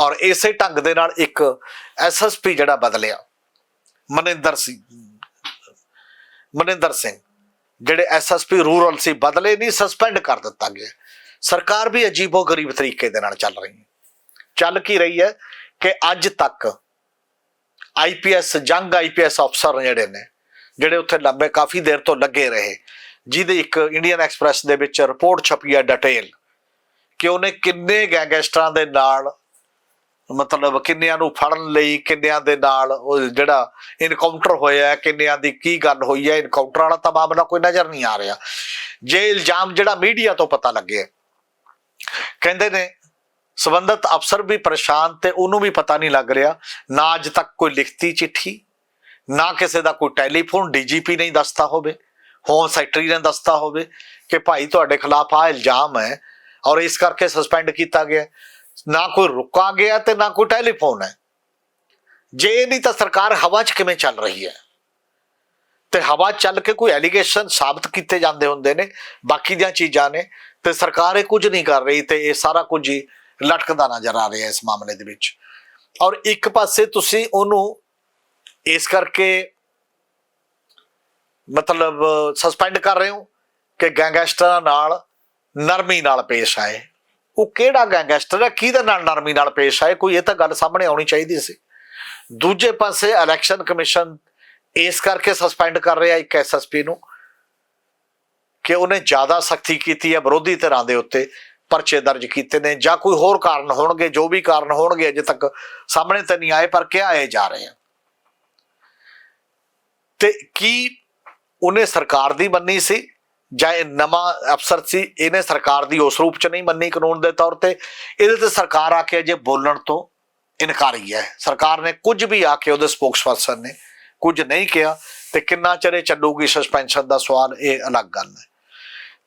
ਔਰ ਇਸੇ ਢੰਗ ਦੇ ਨਾਲ ਇੱਕ ਐਸਐਸਪੀ ਜਿਹੜਾ ਬਦਲਿਆ, ਮਨਿੰਦਰ ਸਿੰਘ ਮਨਿੰਦਰ ਸਿੰਘ, ਜਿਹੜੇ ਐਸਐਸਪੀ ਰੂਰਲ ਸੀ, ਬਦਲੇ ਨਹੀਂ ਸਸਪੈਂਡ ਕਰ ਦਿੱਤਾ ਗਿਆ। ਸਰਕਾਰ ਵੀ ਅਜੀਬੋ ਗਰੀਬ ਤਰੀਕੇ ਦੇ ਨਾਲ ਚੱਲ ਰਹੀ ਹੈ। ਚੱਲ ਕੀ ਰਹੀ ਹੈ ਕਿ ਅੱਜ ਤੱਕ ਆਈਪੀਐਸ ਜੰਗ ਆਈਪੀਐਸ ਅਫਸਰ ਜਿਹੜੇ ਨੇ, ਜਿਹੜੇ ਉੱਥੇ ਲੰਬੇ ਕਾਫੀ ਦੇਰ ਤੋਂ ਲੱਗੇ ਰਹੇ, ਜਿਹਦੇ ਇੱਕ ਇੰਡੀਅਨ ਐਕਸਪ੍ਰੈਸ ਦੇ ਵਿੱਚ ਰਿਪੋਰਟ ਛਪੀ ਹੈ ਡਿਟੇਲ ਕਿ ਉਹਨੇ ਕਿੰਨੇ ਗੈਂਗਸਟਰਾਂ ਦੇ ਨਾਲ, ਮਤਲਬ ਕਿੰਨਿਆਂ ਨੂੰ ਫੜਨ ਲਈ, ਕਿੰਨਿਆਂ ਦੇ ਨਾਲ ਉਹ ਜਿਹੜਾ ਇਨਕਾਊਂਟਰ ਹੋਇਆ ਕਿੰਨਿਆਂ ਦੀ ਕੀ ਗੱਲ ਹੋਈ ਹੈ ਇਨਕਾਊਂਟਰ ਵਾਲਾ ਤਾਂ ਮਾਮਲਾ ਕੋਈ ਨਜ਼ਰ ਨਹੀਂ ਆ ਰਿਹਾ। ਜੇ ਇਲਜ਼ਾਮ ਜਿਹੜਾ ਮੀਡੀਆ ਤੋਂ ਪਤਾ ਲੱਗੇ, ਕਹਿੰਦੇ ਨੇ ਸਬੰਧਤ ਅਫਸਰ ਵੀ ਪਰੇਸ਼ਾਨ ਤੇ ਉਹਨੂੰ ਵੀ ਪਤਾ ਨਹੀਂ ਲੱਗ ਰਿਹਾ, ਨਾ ਅੱਜ ਤੱਕ ਕੋਈ ਲਿਖਤੀ ਚਿੱਠੀ, ਨਾ ਕਿਸੇ ਦਾ ਕੋਈ ਟੈਲੀਫੋਨ, ਡੀਜੀਪੀ ਨਹੀਂ ਦੱਸਦਾ ਹੋਵੇ, ਹੋਮ ਸੈਕਟਰੀ ਨੇ ਦੱਸਦਾ ਹੋਵੇ ਕਿ ਭਾਈ ਤੁਹਾਡੇ ਖਿਲਾਫ ਆ ਇਲਜ਼ਾਮ ਹੈ ਔਰ ਇਸ ਕਰਕੇ ਸਸਪੈਂਡ ਕੀਤਾ ਗਿਆ ਨਾ ਕੋਈ ਰੁਕਾ ਗਿਆ ਤੇ ਨਾ ਕੋਈ ਟੈਲੀਫੋਨ ਹੈ। ਜੇ ਇਹ ਨਹੀਂ ਤਾਂ ਸਰਕਾਰ ਹਵਾ 'ਚ ਕਿਵੇਂ ਚੱਲ ਰਹੀ ਹੈ? ਤੇ ਹਵਾ 'ਚ ਚੱਲ ਕੇ ਕੋਈ ਐਲੀਗੇਸ਼ਨ ਸਾਬਤ ਕੀਤੇ ਜਾਂਦੇ ਹੁੰਦੇ ਨੇ, ਬਾਕੀ ਦੀਆਂ ਚੀਜ਼ਾਂ ਨੇ, ਤੇ ਸਰਕਾਰ ਇਹ ਕੁਝ ਨਹੀਂ ਕਰ ਰਹੀ ਤੇ ਇਹ ਸਾਰਾ ਕੁਝ ਹੀ ਲਟਕਦਾ ਨਜ਼ਰ ਆ ਰਿਹਾ ਇਸ ਮਾਮਲੇ ਦੇ ਵਿੱਚ। ਔਰ ਇੱਕ ਪਾਸੇ ਤੁਸੀਂ ਉਹਨੂੰ ਇਸ ਕਰਕੇ ਮਤਲਬ ਸਸਪੈਂਡ ਕਰ ਰਹੇ ਹੋ ਕਿ ਗੈਂਗਸਟਰਾਂ ਨਾਲ ਨਰਮੀ ਨਾਲ ਪੇਸ਼ ਆਏ। ਉਹ ਕਿਹੜਾ ਗੈਂਗਸਟਰ ਹੈ? ਕਿਹਦੇ ਨਾਲ ਨਰਮੀ ਨਾਲ ਪੇਸ਼ ਆਏ? ਕੋਈ ਇਹ ਤਾਂ ਗੱਲ ਸਾਹਮਣੇ ਆਉਣੀ ਚਾਹੀਦੀ ਸੀ। ਦੂਜੇ ਪਾਸੇ ਇਲੈਕਸ਼ਨ ਕਮਿਸ਼ਨ ਇਸ ਕਰਕੇ ਸਸਪੈਂਡ ਕਰ ਰਿਹਾ ਇੱਕ ਐਸਐਸਪੀ ਨੂੰ ਕਿ ਉਹਨੇ ਜ਼ਿਆਦਾ ਸਖਤੀ ਕੀਤੀ ਹੈ ਵਿਰੋਧੀ ਧਿਰਾਂ ਦੇ ਉੱਤੇ। ਪਰਚੇ ਦਰਜ ਕੀਤੇ ਨੇ ਜਾਂ ਕੋਈ ਹੋਰ ਕਾਰਨ ਹੋਣਗੇ, ਜੋ ਵੀ ਕਾਰਨ ਹੋਣਗੇ ਅਜੇ ਤੱਕ ਸਾਹਮਣੇ ਤਾਂ ਨਹੀਂ ਆਏ, ਪਰ ਕਿਹਾ ਆਏ ਜਾ ਰਹੇ ਆ। ਤੇ ਕੀ ਉਹਨੇ ਸਰਕਾਰ ਦੀ ਮੰਨੀ ਸੀ? ਜਾਂ ਇਹ ਨਵਾਂ ਅਫਸਰ ਸੀ? ਇਹਨੇ ਸਰਕਾਰ ਦੀ ਉਸ ਰੂਪ ਚ ਨਹੀਂ ਮੰਨੀ ਕਾਨੂੰਨ ਦੇ ਤੌਰ ਤੇ? ਇਹਦੇ ਤੇ ਸਰਕਾਰ ਆ ਕੇ ਅਜੇ ਬੋਲਣ ਤੋਂ ਇਨਕਾਰੀ ਹੈ। ਸਰਕਾਰ ਨੇ ਕੁਝ ਵੀ ਆ ਕੇ ਉਹਦੇ ਸਪੋਕਸਪਰਸਨ ਨੇ ਕੁਝ ਨਹੀਂ ਕਿਹਾ, ਤੇ ਕਿੰਨਾ ਚਿਰ ਇਹ ਚੱਲੂਗੀ ਸਸਪੈਂਸ਼ਨ ਦਾ ਸਵਾਲ, ਇਹ ਅਲੱਗ ਗੱਲ ਹੈ।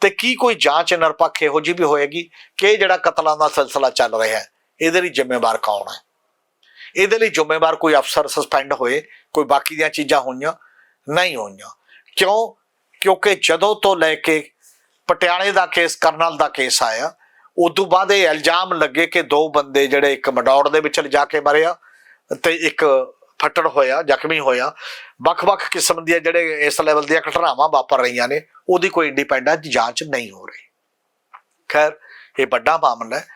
ਤੇ ਕੀ ਕੋਈ ਜਾਂਚ ਨਿਰਪੱਖ ਇਹੋ ਜਿਹੀ ਵੀ ਹੋਏਗੀ ਕਿ ਜਿਹੜਾ ਕਤਲਾਂ ਦਾ ਸਿਲਸਿਲਾ ਚੱਲ ਰਿਹਾ ਹੈ, ਇਹਦੇ ਲਈ ਜ਼ਿੰਮੇਵਾਰ ਕੌਣ ਹੈ? ਇਹਦੇ ਲਈ ਜ਼ਿੰਮੇਵਾਰ ਕੋਈ ਅਫਸਰ ਸਸਪੈਂਡ ਹੋਏ, ਕੋਈ ਬਾਕੀ ਦੀਆਂ ਚੀਜ਼ਾਂ ਹੋਈਆਂ, ਨਹੀਂ ਹੋਈਆਂ। ਕਿਉਂ? ਕਿਉਂਕਿ ਜਦੋਂ ਤੋਂ ਲੈ ਕੇ ਪਟਿਆਲੇ ਦਾ ਕੇਸ, ਕਰਨਲ ਦਾ ਕੇਸ ਆਇਆ, ਉਦੋਂ ਬਾਅਦ ਇਹ ਇਲਜ਼ਾਮ ਲੱਗੇ ਕਿ ਦੋ ਬੰਦੇ ਜਿਹੜੇ ਇੱਕ ਮਡੌੜ ਦੇ ਵਿੱਚ ਲਿਜਾ ਕੇ ਮਰਿਆ ਤੇ ਇੱਕ ਫੱਟੜ ਹੋਇਆ, ਜ਼ਖਮੀ ਹੋਇਆ। ਵੱਖ-ਵੱਖ ਕਿਸਮ ਦੀਆਂ ਜਿਹੜੇ ਇਸ ਲੈਵਲ ਦੀਆਂ ਘਟਨਾਵਾਂ ਵਾਪਰ ਰਹੀਆਂ ਨੇ, ਉਹਦੀ ਕੋਈ ਇੰਡੀਪੈਂਡੈਂਟ ਜਾਂਚ ਨਹੀਂ ਹੋ ਰਹੀ। ਖੈਰ, ਇਹ ਵੱਡਾ ਮਾਮਲਾ ਹੈ,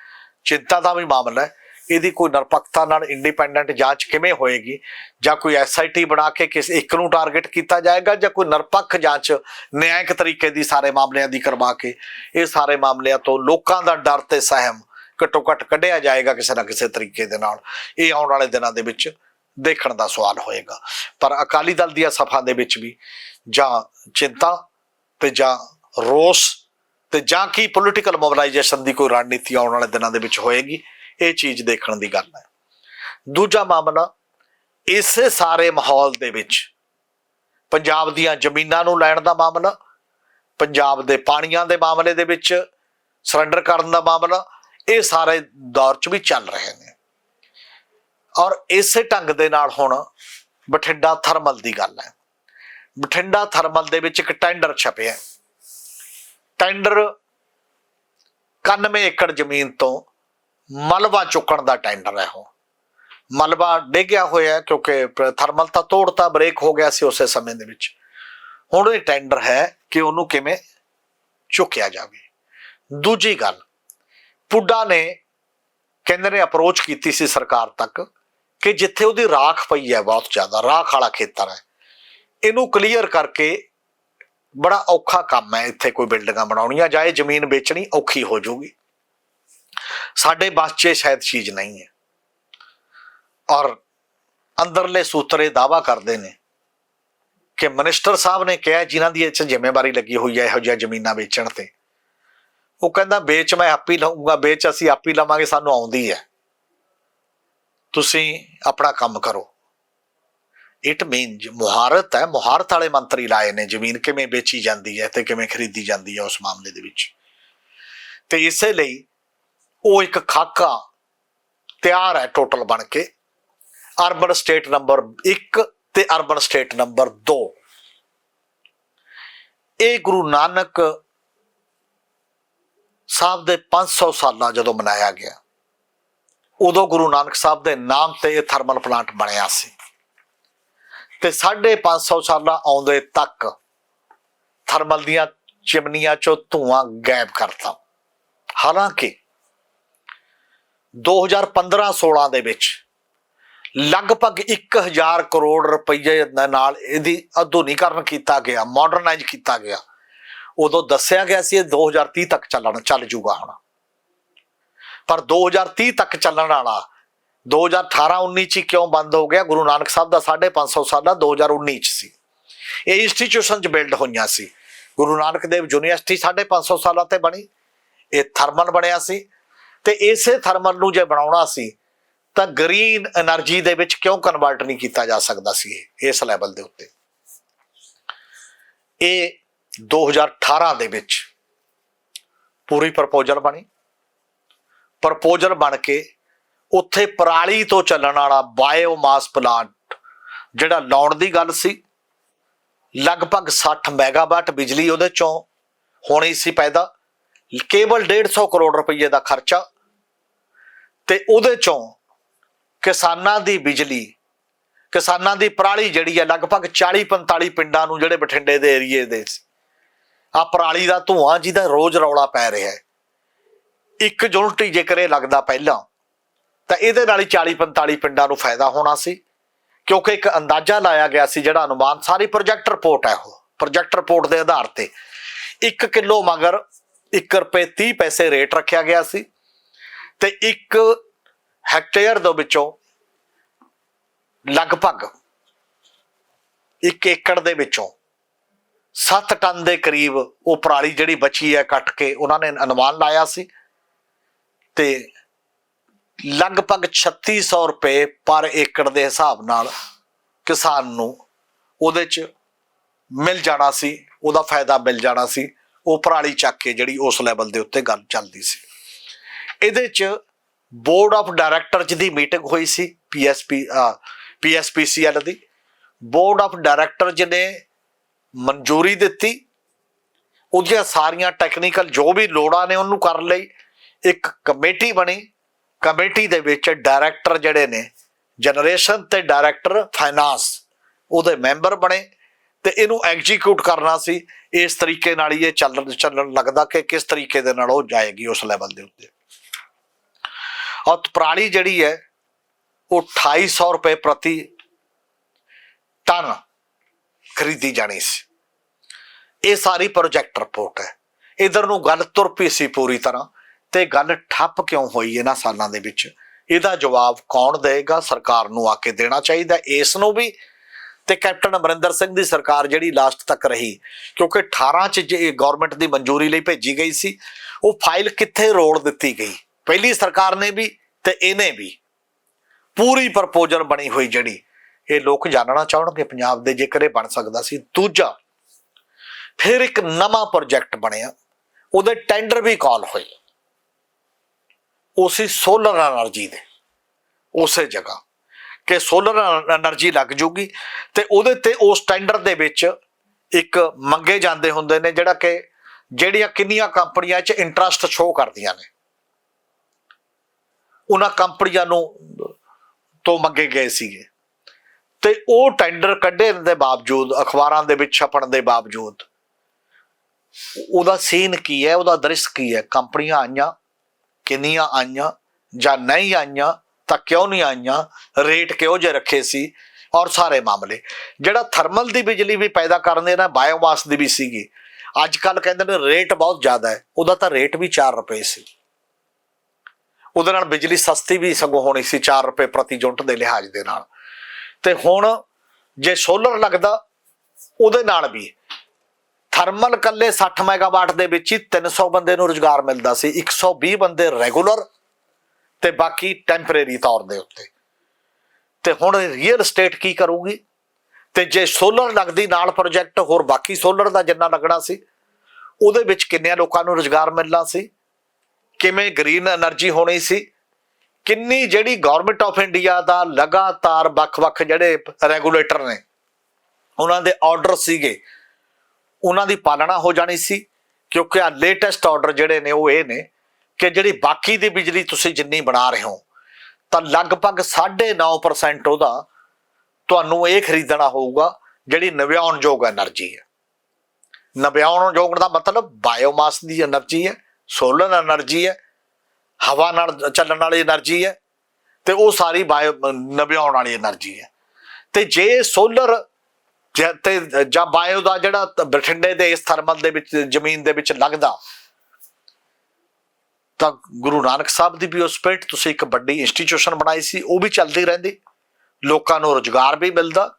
ਚਿੰਤਾ ਦਾ ਵੀ ਮਾਮਲਾ ਹੈ। ਇਹਦੀ ਕੋਈ ਨਿਰਪੱਖਤਾ ਨਾਲ ਇੰਡੀਪੈਂਡੈਂਟ ਜਾਂਚ ਕਿਵੇਂ ਹੋਏਗੀ? ਜਾਂ ਕੋਈ ਐਸਆਈਟੀ ਬਣਾ ਕੇ ਕਿਸ ਇੱਕ ਨੂੰ ਟਾਰਗੇਟ ਕੀਤਾ ਜਾਏਗਾ, ਜਾਂ ਕੋਈ ਨਿਰਪੱਖ ਜਾਂਚ ਨਿਆਂਇਕ ਤਰੀਕੇ ਦੀ ਸਾਰੇ ਮਾਮਲਿਆਂ ਦੀ ਕਰਵਾ ਕੇ ਇਹ ਸਾਰੇ ਮਾਮਲਿਆਂ ਤੋਂ ਲੋਕਾਂ ਦਾ ਡਰ ਤੇ ਸਹਿਮ ਘੱਟੋ ਘੱਟ ਕੱਢਿਆ ਜਾਏਗਾ ਕਿਸੇ ਨਾ ਕਿਸੇ ਤਰੀਕੇ ਦੇ ਨਾਲ। ਇਹ ਆਉਣ ਵਾਲੇ ਦਿਨਾਂ ਦੇ ਵਿੱਚ ਦੇਖਣ ਦਾ ਸਵਾਲ ਹੋਏਗਾ। ਪਰ ਅਕਾਲੀ ਦਲ ਦੀਆਂ ਸਫਾ ਦੇ ਵਿੱਚ ਵੀ ਜਾਂ ਚਿੰਤਾ ਤੇ ਜਾਂ ਰੋਸ ਤੇ ਜਾਂ ਕੀ ਪੋਲੀਟੀਕਲ ਮੋਬਿਲਾਈਜੇਸ਼ਨ ਦੀ ਕੋਈ ਰਣਨੀਤੀ ਆਉਣ ਵਾਲੇ ਦਿਨਾਂ ਦੇ ਵਿੱਚ ਹੋਏਗੀ, ਇਹ ਚੀਜ਼ ਦੇਖਣ ਦੀ ਗੱਲ ਹੈ। ਦੂਜਾ ਮਾਮਲਾ, ਇਸੇ ਸਾਰੇ ਮਾਹੌਲ ਦੇ ਵਿੱਚ ਪੰਜਾਬ ਦੀਆਂ ਜ਼ਮੀਨਾਂ ਨੂੰ ਲੈਣ ਦਾ ਮਾਮਲਾ, ਪੰਜਾਬ ਦੇ ਪਾਣੀਆਂ ਦੇ ਮਾਮਲੇ ਦੇ ਵਿੱਚ ਸਰੈਂਡਰ ਕਰਨ ਦਾ ਮਾਮਲਾ, ਇਹ ਸਾਰੇ ਦੌਰ 'ਚ ਵੀ ਚੱਲ ਰਹੇ ਨੇ। ਔਰ ਇਸੇ ਢੰਗ ਦੇ ਨਾਲ ਹੁਣ ਬਠਿੰਡਾ ਥਰਮਲ ਦੀ ਗੱਲ ਹੈ। ਬਠਿੰਡਾ ਥਰਮਲ ਦੇ ਵਿੱਚ ਇੱਕ ਟੈਂਡਰ ਛਪਿਆ ਟੈਂਡਰ 91 ਏਕੜ ਜ਼ਮੀਨ ਤੋਂ ਮਲਬਾ ਚੁੱਕਣ ਦਾ ਟੈਂਡਰ ਹੈ ਉਹ। ਮਲਬਾ ਡਿੱਗਿਆ ਹੋਇਆ ਕਿਉਂਕਿ ਥਰਮਲ ਤਾਂ ਤੋੜਤਾ, ਬ੍ਰੇਕ ਹੋ ਗਿਆ ਸੀ ਉਸੇ ਸਮੇਂ ਦੇ ਵਿੱਚ। ਹੁਣ ਇਹ ਟੈਂਡਰ ਹੈ ਕਿ ਉਹਨੂੰ ਕਿਵੇਂ ਚੁੱਕਿਆ ਜਾਵੇ। ਦੂਜੀ ਗੱਲ, ਪੁੱਡਾ ਨੇ ਕਹਿੰਦੇ ਨੇ ਅਪਰੋਚ ਕੀਤੀ ਸੀ ਸਰਕਾਰ ਤੱਕ? ਕਿ ਜਿੱਥੇ ਉਹਦੀ ਰਾਖ ਪਈ ਹੈ ਬਹੁਤ ਜ਼ਿਆਦਾ, ਰਾਖ ਵਾਲਾ ਖੇਤਰ ਹੈ। ਇਹਨੂੰ ਕਲੀਅਰ ਕਰਕੇ ਬੜਾ ਔਖਾ ਕੰਮ ਹੈ ਇੱਥੇ ਕੋਈ ਬਿਲਡਿੰਗਾਂ ਬਣਾਉਣੀਆਂ, ਜਾਂ ਜ਼ਮੀਨ ਵੇਚਣੀ ਔਖੀ ਹੋ ਜਾਊਗੀ। ਸਾਡੇ ਬਸ 'ਚ ਸ਼ਾਇਦ ਚੀਜ਼ ਨਹੀਂ ਹੈ। ਔਰ ਅੰਦਰਲੇ ਸੂਤਰੇ ਦਾਵਾ ਕਰਦੇ ਨੇ ਕਿ ਮਿਨਿਸਟਰ ਸਾਹਿਬ ਨੇ ਕਿਹਾ, ਜਿਨ੍ਹਾਂ ਦੀ ਇੱਥੇ ਜ਼ਿੰਮੇਵਾਰੀ ਲੱਗੀ ਹੋਈ ਹੈ ਇਹੋ ਜਿਹੀਆਂ ਜ਼ਮੀਨਾਂ ਵੇਚਣ ਤੇ। ਉਹ ਕਹਿੰਦਾ, ਵੇਚ, ਮੈਂ ਆਪੀ ਲਵਾਂਗਾ ਵੇਚ ਅਸੀਂ ਆਪੀ ਲਵਾਂਗੇ, ਸਾਨੂੰ ਆਉਂਦੀ ਹੈ। ਤੁਸੀਂ ਆਪਣਾ ਕੰਮ ਕਰੋ। ਇਟ ਮੀਨ ਮੁਹਾਰਤ ਹੈ, ਮੁਹਾਰਤ ਵਾਲੇ ਮੰਤਰੀ ਲਾਏ ਨੇ, ਜ਼ਮੀਨ ਕਿਵੇਂ ਵੇਚੀ ਜਾਂਦੀ ਹੈ ਤੇ ਕਿਵੇਂ ਖਰੀਦੀ ਜਾਂਦੀ ਹੈ ਉਸ ਮਾਮਲੇ ਦੇ ਵਿੱਚ। ਤੇ ਇਸੇ ਲਈ ਉਹ ਇੱਕ ਖਾਕਾ ਤਿਆਰ ਹੈ ਟੋਟਲ ਬਣ ਕੇ। ਅਰਬਨ ਸਟੇਟ ਨੰਬਰ 1 ਤੇ ਅਰਬਨ ਸਟੇਟ ਨੰਬਰ 2 ਇਹ ਗੁਰੂ ਨਾਨਕ ਸਾਹਿਬ ਦੇ 500 ਸਾਲਾਂ ਜਦੋਂ ਮਨਾਇਆ ਗਿਆ ਉਦੋਂ ਗੁਰੂ ਨਾਨਕ ਸਾਹਿਬ ਦੇ ਨਾਮ ਤੇ ਇਹ ਥਰਮਲ ਪਲਾਂਟ ਬਣਿਆ ਸੀ। ਤੇ 550 ਸਾਲਾਂ ਆਉਂਦੇ ਤੱਕ ਥਰਮਲ ਦੀਆਂ ਚਿਮਨੀਆਂ ਚੋਂ ਧੂਆਂ ਗਾਇਬ ਕਰਤਾ। ਹਾਲਾਂਕਿ 2015-16 ਦੇ ਵਿੱਚ ਲਗਭਗ 1000 ਕਰੋੜ ਰੁਪਏ ਨਾਲ ਇਹਦੀ ਆਧੁਨਿਕਰਨ ਕੀਤਾ ਗਿਆ, ਮਾਡਰਨਾਈਜ਼ ਕੀਤਾ ਗਿਆ। ਉਦੋਂ ਦੱਸਿਆ ਗਿਆ ਸੀ ਇਹ 2030 ਤੱਕ ਚੱਲਣ, ਚੱਲ ਜੂਗਾ ਹੁਣ। ਪਰ 2030 ਤੱਕ ਚੱਲਣ ਵਾਲਾ 2018-19 ਚ ਕਿਉਂ ਬੰਦ ਹੋ ਗਿਆ? ਗੁਰੂ ਨਾਨਕ ਸਾਹਿਬ ਦਾ 550 ਸਾਲਾ 2019 ਚ ਸੀ। ਇਹ ਇੰਸਟੀਚਿਊਸ਼ਨ ਚ ਬਿਲਡ ਹੋਈਆਂ ਸੀ। ਗੁਰੂ ਨਾਨਕ ਦੇਵ ਯੂਨੀਵਰਸਿਟੀ 550 ਸਾਲਾਂ ਤੇ ਬਣੀ। ਇਹ ਥਰਮਲ ਬਣਿਆ ਸੀ। ਤੇ ਇਸੇ ਥਰਮਲ ਨੂੰ ਜੇ ਬਣਾਉਣਾ ਸੀ, ਤਾਂ ਗ੍ਰੀਨ એનર્ਜੀ ਦੇ ਵਿੱਚ ਕਿਉਂ ਕਨਵਰਟ ਨਹੀਂ ਕੀਤਾ ਜਾ ਸਕਦਾ ਸੀ ਇਸ ਲੈਵਲ ਦੇ ਉੱਤੇ? ਇਹ 2018 ਦੇ ਵਿੱਚ ਪੂਰੀ ਪ੍ਰਪੋਜ਼ਲ ਬਣੀ। ਪ੍ਰਪੋਜ਼ਲ ਬਣ ਕੇ ਉੱਥੇ ਪਰਾਲੀ ਤੋਂ ਚੱਲਣ ਵਾਲਾ ਬਾਇਓਮਾਸ ਪਲਾਂਟ ਜਿਹੜਾ ਲਾਉਣ ਦੀ ਗੱਲ ਸੀ, ਲਗਭਗ 60 ਮੈਗਾਵਾਟ ਬਿਜਲੀ ਉਹਦੇ ਚੋਂ ਹੋਣੀ ਸੀ ਪੈਦਾ, ਕੇਵਲ 150 ਕਰੋੜ ਰੁਪਏ ਦਾ ਖਰਚਾ ਤੇ ਉਹਦੇ ਚੋਂ ਕਿਸਾਨਾਂ ਦੀ ਬਿਜਲੀ, ਕਿਸਾਨਾਂ ਦੀ ਪਰਾਲੀ ਜਿਹੜੀ ਹੈ ਲਗਭਗ 40 45 ਪਿੰਡਾਂ ਨੂੰ ਜਿਹੜੇ ਬਠਿੰਡੇ ਦੇ ਏਰੀਏ ਦੇ ਸੀ ਆ ਪਰਾਲੀ ਦਾ ਧੂਆਂ ਜਿਹਦਾ ਰੋਜ਼ ਰੌਲਾ ਪੈ ਰਿਹਾ ਹੈ। ਇੱਕ ਯੂਨਿਟ ਹੀ ਜੇਕਰ ਇਹ ਲੱਗਦਾ ਪਹਿਲਾਂ, ਤਾਂ ਇਹਦੇ ਨਾਲ ਹੀ 40 45 ਪਿੰਡਾਂ ਨੂੰ ਫਾਇਦਾ ਹੋਣਾ ਸੀ। ਕਿਉਂਕਿ ਇੱਕ ਅੰਦਾਜ਼ਾ ਲਾਇਆ ਗਿਆ ਸੀ ਜਿਹੜਾ ਅਨੁਮਾਨ ਸਾਰੀ ਪ੍ਰੋਜੈਕਟ ਰਿਪੋਰਟ ਹੈ ਉਹ ਪ੍ਰੋਜੈਕਟ ਰਿਪੋਰਟ ਦੇ ਆਧਾਰ ਤੇ। 1 ਕਿਲੋ ਮਗਰ 1 ਰੁਪਏ 30 ਪੈਸੇ ਰੇਟ ਰੱਖਿਆ ਗਿਆ ਸੀ ਤੇ ਇੱਕ ਹੈਕਟੇਅਰ ਦੇ ਵਿੱਚੋਂ ਲਗਭਗ 1 ਏਕੜ ਦੇ ਵਿੱਚੋਂ 7 ਟਨ ਦੇ ਕਰੀਬ ਉਹ ਪਰਾਲੀ ਜਿਹੜੀ ਬਚੀ ਹੈ ਕੱਟ ਕੇ ਉਹਨਾਂ ਨੇ ਅਨੁਮਾਨ ਲਾਇਆ ਸੀ। ਤੇ ਲਗਭਗ 3600 ਰੁਪਏ ਪਰ ਏਕੜ ਦੇ ਹਿਸਾਬ ਨਾਲ ਕਿਸਾਨ ਨੂੰ ਉਹਦੇ ਚ ਮਿਲ ਜਾਣਾ ਸੀ, ਉਹਦਾ ਫਾਇਦਾ ਮਿਲ ਜਾਣਾ ਸੀ, ਉਹ ਪਰਾਲੀ ਚੱਕ ਕੇ ਜਿਹੜੀ ਉਸ ਲੈਵਲ ਦੇ ਉੱਤੇ ਗੱਲ ਚੱਲਦੀ ਸੀ। ਇਹਦੇ ਚ ਬੋਰਡ ਆਫ ਡਾਇਰੈਕਟਰਸ ਦੀ ਮੀਟਿੰਗ ਹੋਈ ਸੀ ਪੀਐਸਪੀ ਪੀਐਸਪੀਸੀਐਲ ਦੀ। ਬੋਰਡ ਆਫ ਡਾਇਰੈਕਟਰਸ ਨੇ ਮਨਜ਼ੂਰੀ ਦਿੱਤੀ, ਉਹਦੀਆਂ ਸਾਰੀਆਂ ਟੈਕਨੀਕਲ ਜੋ ਵੀ ਲੋੜਾਂ ਨੇ ਉਹਨੂੰ ਕਰਨ ਲਈ। ਇੱਕ ਕਮੇਟੀ ਬਣੀ। ਕਮੇਟੀ ਦੇ ਵਿੱਚ ਡਾਇਰੈਕਟਰ ਜਿਹੜੇ ਨੇ ਜਨਰੇਸ਼ਨ ਤੇ ਡਾਇਰੈਕਟਰ ਫਾਈਨਾਂਸ ਉਹਦੇ ਮੈਂਬਰ ਬਣੇ ਤੇ ਇਹਨੂੰ ਐਗਜ਼ੀਕਿਊਟ ਕਰਨਾ ਸੀ। ਇਸ ਤਰੀਕੇ ਨਾਲ ਹੀ ਇਹ ਚੱਲਣ ਚੱਲਣ ਲੱਗਦਾ ਕਿ ਕਿਸ ਤਰੀਕੇ ਦੇ ਨਾਲ ਉਹ ਜਾਏਗੀ ਉਸ ਲੈਵਲ ਦੇ ਉੱਤੇ। ਔਰ ਪ੍ਰਾਣੀ ਜਿਹੜੀ ਹੈ, ਉਹ 2800 ਰੁਪਏ ਪ੍ਰਤੀ ਟਨ ਖਰੀਦੀ ਜਾਣੀ ਸੀ। ਇਹ ਸਾਰੀ ਪ੍ਰੋਜੈਕਟ ਰਿਪੋਰਟ ਹੈ। ਇਧਰ ਨੂੰ ਗੱਲ ਤੁਰ ਪਈ ਸੀ ਪੂਰੀ ਤਰ੍ਹਾਂ। ਤੇ ਗੱਲ ਠੱਪ ਕਿਉਂ ਹੋਈ ਇਹਨਾਂ ਸਾਲਾਂ ਦੇ ਵਿੱਚ? ਇਹਦਾ ਜਵਾਬ ਕੌਣ ਦੇਵੇਗਾ? ਸਰਕਾਰ ਨੂੰ ਆ ਕੇ ਦੇਣਾ ਚਾਹੀਦਾ। ਇਸ ਨੂੰ ਵੀ ਤੇ ਕੈਪਟਨ ਅਮਰਿੰਦਰ ਸਿੰਘ ਦੀ ਸਰਕਾਰ ਜਿਹੜੀ ਲਾਸਟ ਤੱਕ ਰਹੀ, ਕਿਉਂਕਿ 18 ਚ ਜੇ ਗਵਰਨਮੈਂਟ ਦੀ ਮਨਜ਼ੂਰੀ ਲਈ ਭੇਜੀ ਗਈ ਸੀ, ਉਹ ਫਾਈਲ ਕਿੱਥੇ ਰੋੜ ਦਿੱਤੀ ਗਈ? ਪਹਿਲੀ ਸਰਕਾਰ ਨੇ ਵੀ ਤੇ ਇਹਨੇ ਵੀ। ਪੂਰੀ ਪ੍ਰਪੋਜ਼ਲ ਬਣੀ ਹੋਈ ਜਿਹੜੀ, ਇਹ ਲੋਕ ਜਾਣਨਾ ਚਾਹਣਗੇ, ਪੰਜਾਬ ਦੇ ਜੇਕਰ ਇਹ ਬਣ ਸਕਦਾ ਸੀ। ਦੂਜਾ, ਫਿਰ ਇੱਕ ਨਵਾਂ ਪ੍ਰੋਜੈਕਟ ਬਣਿਆ। ਉਹਦੇ ਟੈਂਡਰ ਵੀ ਕਾਲ ਹੋਏ। ਉਸੇ ਸੋਲਰ એનર્ਜੀ ਦੇ, ਉਸੇ ਜਗ੍ਹਾ ਕਿ ਸੋਲਰ એનર્ਜੀ ਲੱਗ ਜੂਗੀ ਤੇ ਉਹਦੇ ਤੇ ਉਸ ਟੈਂਡਰ ਦੇ ਵਿੱਚ ਇੱਕ ਮੰਗੇ ਜਾਂਦੇ ਹੁੰਦੇ ਨੇ ਜਿਹੜਾ ਕਿ ਜਿਹੜੀਆਂ ਕਿੰਨੀਆਂ ਕੰਪਨੀਆਂ 'ਚ ਇੰਟਰਸਟ ਸ਼ੋ ਕਰਦੀਆਂ ਨੇ। ਉਹਨਾਂ ਕੰਪਨੀਆਂ ਨੂੰ ਤੋਂ ਮੰਗੇ ਗਏ ਸੀਗੇ। ਤੇ ਉਹ ਟੈਂਡਰ ਕੱਢਣ ਦੇ ਬਾਵਜੂਦ, ਅਖਬਾਰਾਂ ਦੇ ਵਿੱਚ ਛਪਣ ਦੇ ਬਾਵਜੂਦ, ਉਹਦਾ ਸੀਨ ਕੀ ਹੈ, ਉਹਦਾ ਦ੍ਰਿਸ਼ ਕੀ ਹੈ? ਕੰਪਨੀਆਂ ਆਈਆਂ ਕਿੰਨੀਆਂ ਆਈਆਂ ਜਾਂ ਨਹੀਂ ਆਈਆਂ, ਤਾਂ ਕਿਉਂ ਨਹੀਂ ਆਈਆਂ ਰੇਟ ਕਿਉਂ ਜੇ ਰੱਖੇ ਸੀ ਔਰ ਸਾਰੇ ਮਾਮਲੇ। ਜਿਹੜਾ ਥਰਮਲ ਦੀ ਬਿਜਲੀ ਵੀ ਪੈਦਾ ਕਰਨ ਦੇ ਨਾ ਬਾਇਓਮਾਸ ਦੀ ਵੀ ਸੀਗੀ ਅੱਜ ਕੱਲ ਕਹਿੰਦੇ ਨੇ ਰੇਟ ਬਹੁਤ ਜ਼ਿਆਦਾ ਹੈ, ਉਹਦਾ ਤਾਂ ਰੇਟ ਵੀ 4 ਰੁਪਏ ਸੀ। ਉਹਦੇ ਨਾਲ ਬਿਜਲੀ ਸਸਤੀ ਵੀ ਸਗੋਂ ਹੋਣੀ ਸੀ 4 ਰੁਪਏ ਪ੍ਰਤੀ ਯੂਨਿਟ ਦੇ ਲਿਹਾਜ਼ ਦੇ ਨਾਲ। ਤੇ ਹੁਣ ਜੇ ਸੋਲਰ ਲੱਗਦਾ, ਉਹਦੇ ਨਾਲ ਵੀ ਥਰਮਲ ਕੱਲੇ 60 ਮੈਗਾਵਾਟ ਦੇ ਵਿੱਚ ਹੀ 300 ਬੰਦੇ ਨੂੰ ਰੋਜ਼ਗਾਰ ਮਿਲਦਾ ਸੀ 120 ਬੰਦੇ ਰੈਗੂਲਰ ਤੇ ਬਾਕੀ ਟੈਂਪਰੇਰੀ ਤੌਰ ਦੇ ਉੱਤੇ। ਤੇ ਹੁਣ ਰੀਅਲ ਏਸਟੇਟ ਕੀ ਕਰੂਗੀ? ਤੇ ਜੇ ਸੋਲਰ ਲੱਗਦੀ, ਨਾਲ ਪ੍ਰੋਜੈਕਟ ਹੋਰ ਬਾਕੀ ਸੋਲਰ ਦਾ ਜਿੰਨਾ ਲੱਗਣਾ ਸੀ, ਉਹਦੇ ਵਿੱਚ ਕਿੰਨੇ ਲੋਕਾਂ ਨੂੰ ਰੋਜ਼ਗਾਰ ਮਿਲਣਾ ਸੀ? ਕਿਵੇਂ ਗ੍ਰੀਨ એનર્ਜੀ ਹੋਣੀ ਸੀ? ਕਿੰਨੀ ਜਿਹੜੀ ਗਵਰਨਮੈਂਟ ਆਫ ਇੰਡੀਆ ਦਾ ਲਗਾਤਾਰ ਵੱਖ-ਵੱਖ ਜਿਹੜੇ ਰੈਗੂਲੇਟਰ ਨੇ, ਉਹਨਾਂ ਦੇ ਆਰਡਰ ਸੀਗੇ ਉਹਨਾਂ ਦੀ ਪਾਲਣਾ ਹੋ ਜਾਣੀ ਸੀ, ਕਿਉਂਕਿ ਆ ਲੇਟੈਸਟ ਆਰਡਰ ਜਿਹੜੇ ਨੇ ਉਹ ਇਹ ਨੇ ਕਿ ਜਿਹੜੀ ਬਾਕੀ ਦੀ ਬਿਜਲੀ ਤੁਸੀਂ ਜਿੰਨੀ ਬਣਾ ਰਹੇ ਹੋ, ਤਾਂ ਲਗਭਗ 9.5% ਉਹਦਾ ਤੁਹਾਨੂੰ ਇਹ ਖਰੀਦਣਾ ਹੋਊਗਾ, ਜਿਹੜੀ ਨਵਿਆਉਣ ਯੋਗ એનર્ਜੀ ਹੈ। ਨਵਿਆਉਣ ਯੋਗ ਦਾ ਮਤਲਬ ਬਾਇਓਮਾਸ ਦੀ એનર્ਜੀ ਹੈ ਸੋਲਰ એનર્ਜੀ ਹੈ, ਹਵਾ ਨਾਲ ਚੱਲਣ ਵਾਲੀ એનર્ਜੀ ਹੈ, ਤੇ ਉਹ ਸਾਰੀ ਬਾਇਓ ਨਵਿਆਉਣ ਵਾਲੀ એનર્ਜੀ ਹੈ। ਤੇ ਜੇ ਸੋਲਰ ਤੇ, ਜਾਂ ਬਾਇਓ ਦਾ ਜਿਹੜਾ ਬਠਿੰਡੇ ਦੇ ਇਸ ਥਰਮਲ ਦੇ ਵਿੱਚ, ਜ਼ਮੀਨ ਦੇ ਵਿੱਚ ਲੱਗਦਾ, ਤਾਂ ਗੁਰੂ ਨਾਨਕ ਸਾਹਿਬ ਦੀ ਵੀ ਉਸ ਪਿੰਡ ਤੁਸੀਂ ਇੱਕ ਵੱਡੀ ਇੰਸਟੀਚਿਊਸ਼ਨ ਬਣਾਈ ਸੀ, ਉਹ ਵੀ ਚੱਲਦੀ ਰਹਿੰਦੀ। ਲੋਕਾਂ ਨੂੰ ਰੋਜ਼ਗਾਰ ਵੀ ਮਿਲਦਾ,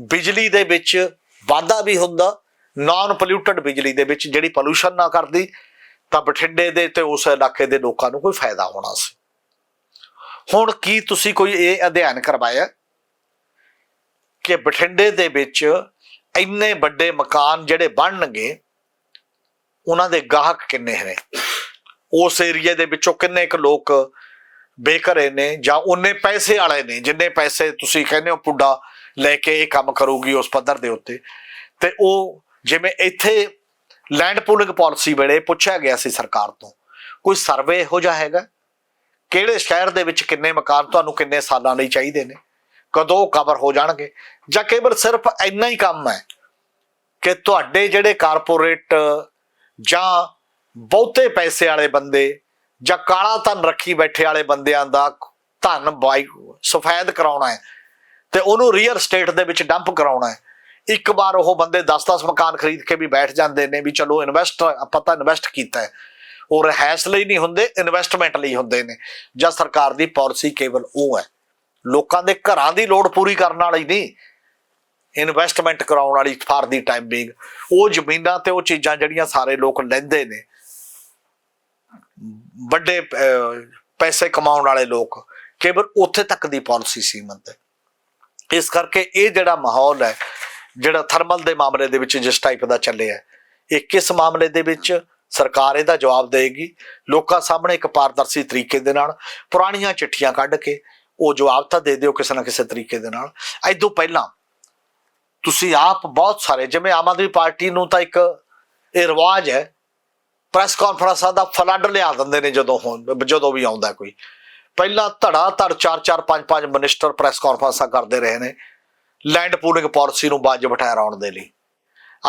ਬਿਜਲੀ ਦੇ ਵਿੱਚ ਵਾਧਾ ਵੀ ਹੁੰਦਾ ਨਾਨ ਪੋਲਿਊਟਡ ਬਿਜਲੀ ਦੇ ਵਿੱਚ ਜਿਹੜੀ ਪੋਲੂਸ਼ਨ ਨਾ ਕਰਦੀ, ਤਾਂ ਬਠਿੰਡੇ ਦੇ ਤੇ ਉਸ ਇਲਾਕੇ ਦੇ ਲੋਕਾਂ ਨੂੰ ਕੋਈ ਫਾਇਦਾ ਹੋਣਾ ਸੀ। ਹੁਣ ਕੀ ਤੁਸੀਂ ਕੋਈ ਇਹ ਅਧਿਐਨ ਕਰਵਾਇਆ? ਕਿ ਬਠਿੰਡੇ ਦੇ ਵਿੱਚ ਇੰਨੇ ਵੱਡੇ ਮਕਾਨ ਜਿਹੜੇ ਬਣਨਗੇ, ਉਹਨਾਂ ਦੇ ਗਾਹਕ ਕਿੰਨੇ ਨੇ? ਉਸ ਏਰੀਏ ਦੇ ਵਿੱਚੋਂ ਕਿੰਨੇ ਕੁ ਲੋਕ ਬੇਘਰੇ ਨੇ ਜਾਂ ਉਹਨੇ ਪੈਸੇ ਵਾਲੇ ਨੇ, ਜਿੰਨੇ ਪੈਸੇ ਤੁਸੀਂ ਕਹਿੰਦੇ ਹੋ ਪੁੱਡਾ ਲੈ ਕੇ ਇਹ ਕੰਮ ਕਰੂਗੀ ਉਸ ਪੱਧਰ ਦੇ ਉੱਤੇ? ਤੇ ਉਹ ਜਿਵੇਂ ਇੱਥੇ ਲੈਂਡ ਪੂਲਿੰਗ ਪਾਲਿਸੀ ਵੇਲੇ ਪੁੱਛਿਆ ਗਿਆ ਸੀ ਸਰਕਾਰ ਤੋਂ, ਕੋਈ ਸਰਵੇ ਇਹੋ ਜਿਹਾ ਹੈਗਾ? ਕਿਹੜੇ ਸ਼ਹਿਰ ਦੇ ਵਿੱਚ ਕਿੰਨੇ ਮਕਾਨ ਤੁਹਾਨੂੰ ਕਿੰਨੇ ਸਾਲਾਂ ਲਈ ਚਾਹੀਦੇ ਨੇ? ਕਦੋਂ ਕਵਰ ਹੋ ਜਾਣਗੇ? ਜਾਂ ਕੇਵਲ ਸਿਰਫ ਇੰਨਾ ਹੀ ਕੰਮ ਹੈ ਕਿ ਤੁਹਾਡੇ ਜਿਹੜੇ ਕਾਰਪੋਰੇਟ ਜਾਂ ਬਹੁਤੇ ਪੈਸੇ ਵਾਲੇ ਬੰਦੇ ਜਾਂ ਕਾਲਾ ਧਨ ਰੱਖੀ ਬੈਠੇ ਵਾਲੇ ਬੰਦਿਆਂ ਦਾ ਧਨ ਬਾਈ ਸਫੈਦ ਕਰਾਉਣਾ ਹੈ ਤੇ ਉਹਨੂੰ ਰੀਅਲ ਸਟੇਟ ਦੇ ਵਿੱਚ ਡੰਪ ਕਰਾਉਣਾ ਹੈ। ਇੱਕ ਵਾਰ ਉਹ ਬੰਦੇ 10-10 ਮਕਾਨ ਖਰੀਦ ਕੇ ਵੀ ਬੈਠ ਜਾਂਦੇ ਨੇ ਵੀ ਚਲੋ ਇਨਵੈਸਟ ਆਪਾਂ ਤਾਂ ਇਨਵੈਸਟ ਕੀਤਾ ਹੈ। ਉਹ ਰਹਿਸ ਲਈ ਨਹੀਂ ਹੁੰਦੇ ਇਨਵੈਸਟਮੈਂਟ ਲਈ ਹੁੰਦੇ ਨੇ। ਜਾਂ ਸਰਕਾਰ ਦੀ ਪਾਲਿਸੀ ਕੇਵਲ ਉਹ ਹੈ। ਲੋਕਾਂ ਦੇ ਘਰਾਂ ਦੀ ਲੋੜ ਪੂਰੀ ਕਰਨ ਵਾਲੀ ਨਹੀਂ। ਇਨਵੈਸਟਮੈਂਟ ਕਰਾਉਣ ਵਾਲੀ ਫਾਰ ਦੀ ਟਾਈਮਿੰਗ ਉਹ ਜ਼ਮੀਨਾਂ ਤੇ ਉਹ ਚੀਜ਼ਾਂ ਜਿਹੜੀਆਂ ਸਾਰੇ ਲੋਕ ਲੈਂਦੇ ਨੇ। ਵੱਡੇ ਪੈਸੇ ਕਮਾਉਣ ਵਾਲੇ ਲੋਕ। ਕੇਵਲ ਉੱਥੇ ਤੱਕ ਦੀ ਪਾਲਿਸੀ ਸੀਮਤ ਹੈ। ਇਸ ਕਰਕੇ ਇਹ ਜਿਹੜਾ ਮਾਹੌਲ ਹੈ, ਜਿਹੜਾ ਥਰਮਲ ਦੇ ਮਾਮਲੇ ਦੇ ਵਿੱਚ ਜਿਸ ਟਾਈਪ ਦਾ ਚੱਲਿਆ, ਇਹ ਕਿਸ ਮਾਮਲੇ ਦੇ ਵਿੱਚ ਸਰਕਾਰ ਇਹਦਾ ਜਵਾਬ ਦੇਗੀ ਲੋਕਾਂ ਸਾਹਮਣੇ ਇੱਕ ਪਾਰਦਰਸ਼ੀ ਤਰੀਕੇ ਦੇ ਨਾਲ ਪੁਰਾਣੀਆਂ ਚਿੱਠੀਆਂ ਕੱਢ ਕੇ ਉਹ ਜਵਾਬ ਤਾਂ ਦੇ ਦਿਓ ਕਿਸੇ ਨਾ ਕਿਸੇ ਤਰੀਕੇ ਦੇ ਨਾਲ। ਐਦੋਂ ਪਹਿਲਾਂ ਤੁਸੀਂ ਆਪ ਬਹੁਤ ਸਾਰੇ, ਜਿਵੇਂ ਆਮ ਆਦਮੀ ਪਾਰਟੀ ਨੂੰ ਤਾਂ ਇੱਕ ਇਹ ਰਿਵਾਜ ਹੈ ਪ੍ਰੈਸ ਕਾਨਫਰੰਸਾਂ ਦਾ ਫਲੱਡ ਲਿਆ ਦਿੰਦੇ ਨੇ ਜਦੋਂ ਹੋਣ, ਜਦੋਂ ਵੀ ਆਉਂਦਾ ਕੋਈ। ਪਹਿਲਾਂ ਧੜਾ, ਧੜ 4 4 5 5 ਮਿਨਿਸਟਰ ਪ੍ਰੈਸ ਕਾਨਫਰੰਸਾਂ ਕਰਦੇ ਰਹੇ ਨੇ ਲੈਂਡ ਪੂਲਿੰਗ ਪਾਲਿਸੀ ਨੂੰ ਬਾਜ ਬਿਠਾਇਆ ਰਾਉਣ ਦੇ ਲਈ।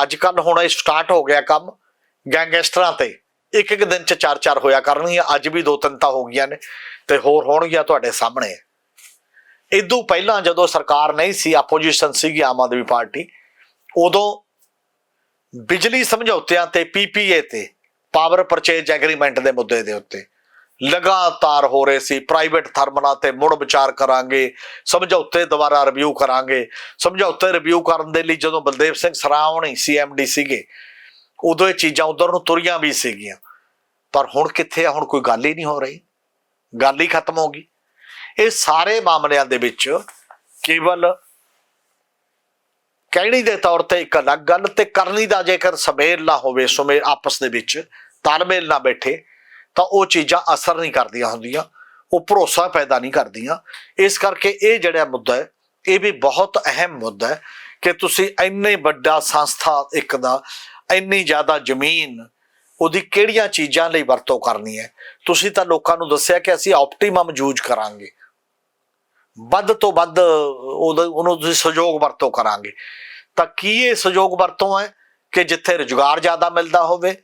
ਅੱਜ ਕੱਲ ਹੁਣ ਇਹ ਸਟਾਰਟ ਹੋ ਗਿਆ ਕੰਮ ਗੈਂਗਸਟਰਾਂ ਤੇ ਇੱਕ ਇੱਕ ਦਿਨ ਚ ਚਾਰ ਚਾਰ ਹੋਇਆ ਕਰਨਗੀਆਂ, ਅੱਜ ਵੀ ਦੋ ਤਿੰਨ ਤਾਂ ਹੋ ਗਈਆਂ ਨੇ, ਤੇ ਹੋਰ ਹੋਣਗੀਆਂ ਤੁਹਾਡੇ ਸਾਹਮਣੇ। ਇਦੋਂ ਪਹਿਲਾਂ ਜਦੋਂ ਸਰਕਾਰ ਨਹੀਂ ਸੀ ਆਪੋਜੀਸ਼ਨ ਸੀਗੀ ਆਮ ਆਦਮੀ ਪਾਰਟੀ, ਉਦੋਂ ਬਿਜਲੀ ਸਮਝੌਤਿਆਂ ਤੇ ਪੀਪੀਏ ਤੇ ਪਾਵਰ ਪਰਚੇਜ ਐਗਰੀਮੈਂਟ ਦੇ ਮੁੱਦੇ ਦੇ ਉੱਤੇ ਲਗਾਤਾਰ ਹੋ ਰਹੇ ਸੀ। ਪ੍ਰਾਈਵੇਟ ਥਰਮਲਾਂ ਤੇ ਮੁੜ ਵਿਚਾਰ ਕਰਾਂਗੇ, ਸਮਝੌਤੇ ਦੁਬਾਰਾ ਰਿਵਿਊ ਕਰਾਂਗੇ। ਸਮਝੌਤੇ ਰਿਵਿਊ ਕਰਨ ਦੇ ਲਈ ਜਦੋਂ ਬਲਦੇਵ ਸਿੰਘ ਸਰਾਵਣੀ ਸੀਐਮਡੀ ਸੀਗੇ, ਉਦੋਂ ਇਹ ਚੀਜ਼ਾਂ ਉਧਰ ਨੂੰ ਤੁਰੀਆਂ ਵੀ ਸੀਗੀਆਂ। ਪਰ ਹੁਣ ਕਿੱਥੇ ਆ? ਹੁਣ ਕੋਈ ਗੱਲ ਹੀ ਨਹੀਂ ਹੋ ਰਹੀ। ਗੱਲ ਹੀ ਖਤਮ ਹੋ ਗਈ। ਇਹ ਸਾਰੇ ਮਾਮਲਿਆਂ ਦੇ ਵਿੱਚ ਕੇਵਲ ਕਹਿਣੀ ਦੇ ਤੌਰ ਤੇ ਇੱਕ ਅਲੱਗ ਗੱਲ ਤੇ ਕਰਨੀ ਦਾ ਜੇਕਰ ਸਵੇਰ ਨਾ ਹੋਵੇ ਸੁਮੇਲ ਆਪਸ ਦੇ ਵਿੱਚ ਤਾਲਮੇਲ ਨਾ ਬੈਠੇ, ਤਾਂ ਉਹ ਚੀਜ਼ਾਂ ਅਸਰ ਨਹੀਂ ਕਰਦੀਆਂ ਹੁੰਦੀਆਂ, ਉਹ ਭਰੋਸਾ ਪੈਦਾ ਨਹੀਂ ਕਰਦੀਆਂ। ਇਸ ਕਰਕੇ ਇਹ ਜਿਹੜਾ ਮੁੱਦਾ ਹੈ, ਇਹ ਵੀ ਬਹੁਤ ਅਹਿਮ ਮੁੱਦਾ ਹੈ ਕਿ ਤੁਸੀਂ ਇੰਨੇ ਵੱਡਾ ਸੰਸਥਾ ਇੱਕ ਦਾ, ਇੰਨੀ ਜ਼ਿਆਦਾ ਜ਼ਮੀਨ, ਉਹਦੀ ਕਿਹੜੀਆਂ ਚੀਜ਼ਾਂ ਲਈ ਵਰਤੋਂ ਕਰਨੀ ਹੈ? ਤੁਸੀਂ ਤਾਂ ਲੋਕਾਂ ਨੂੰ ਦੱਸਿਆ ਕਿ ਅਸੀਂ ਆਪਟੀਮਮ ਯੂਜ਼ ਕਰਾਂਗੇ। ਵੱਧ ਤੋਂ ਵੱਧ ਉਹਨੂੰ ਤੁਸੀਂ ਸਹਿਯੋਗ ਵਰਤੋਂ ਕਰਾਂਗੇ। ਤਾਂ ਕੀ ਇਹ ਸਹਿਯੋਗ ਵਰਤੋਂ ਹੈ ਕਿ ਜਿੱਥੇ ਰੁਜ਼ਗਾਰ ਜ਼ਿਆਦਾ ਮਿਲਦਾ ਹੋਵੇ,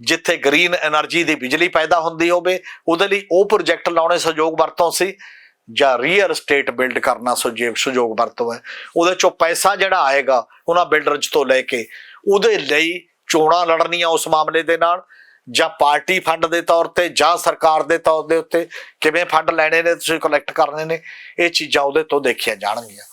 ਜਿੱਥੇ ਗ੍ਰੀਨ એનર્ਜੀ ਦੀ ਬਿਜਲੀ ਪੈਦਾ ਹੁੰਦੀ ਹੋਵੇ, ਉਹਦੇ ਲਈ ਉਹ ਪ੍ਰੋਜੈਕਟ ਲਾਉਣੇ ਸਹਿਯੋਗ ਵਰਤੋਂ ਸੀ ਜਾਂ ਰੀਅਲ ਸਟੇਟ ਬਿਲਡ ਕਰਨਾ ਸਹਿਯੋਗ ਵਰਤੋਂ ਹੈ। ਉਹਦੇ ਚੋਂ ਪੈਸਾ ਜਿਹੜਾ ਆਏਗਾ, ਉਹਨਾਂ ਬਿਲਡਰਜ਼ ਤੋਂ ਲੈ ਕੇ ਉਹਦੇ ਲਈ ਚੋਣਾਂ ਲੜਨੀਆਂ ਉਸ ਮਾਮਲੇ ਦੇ ਨਾਲ ਜਾਂ ਪਾਰਟੀ ਫੰਡ ਦੇ ਤੌਰ ਤੇ ਜਾਂ ਸਰਕਾਰ ਦੇ ਤੌਰ ਦੇ ਉੱਤੇ ਕਿਵੇਂ ਫੰਡ ਲੈਣੇ ਨੇ, ਤੁਸੀਂ ਕਲੈਕਟ ਕਰਨੇ ਨੇ, ਇਹ ਚੀਜ਼ਾਂ ਉਹਦੇ ਤੋਂ ਦੇਖੀਆਂ ਜਾਣਗੀਆਂ।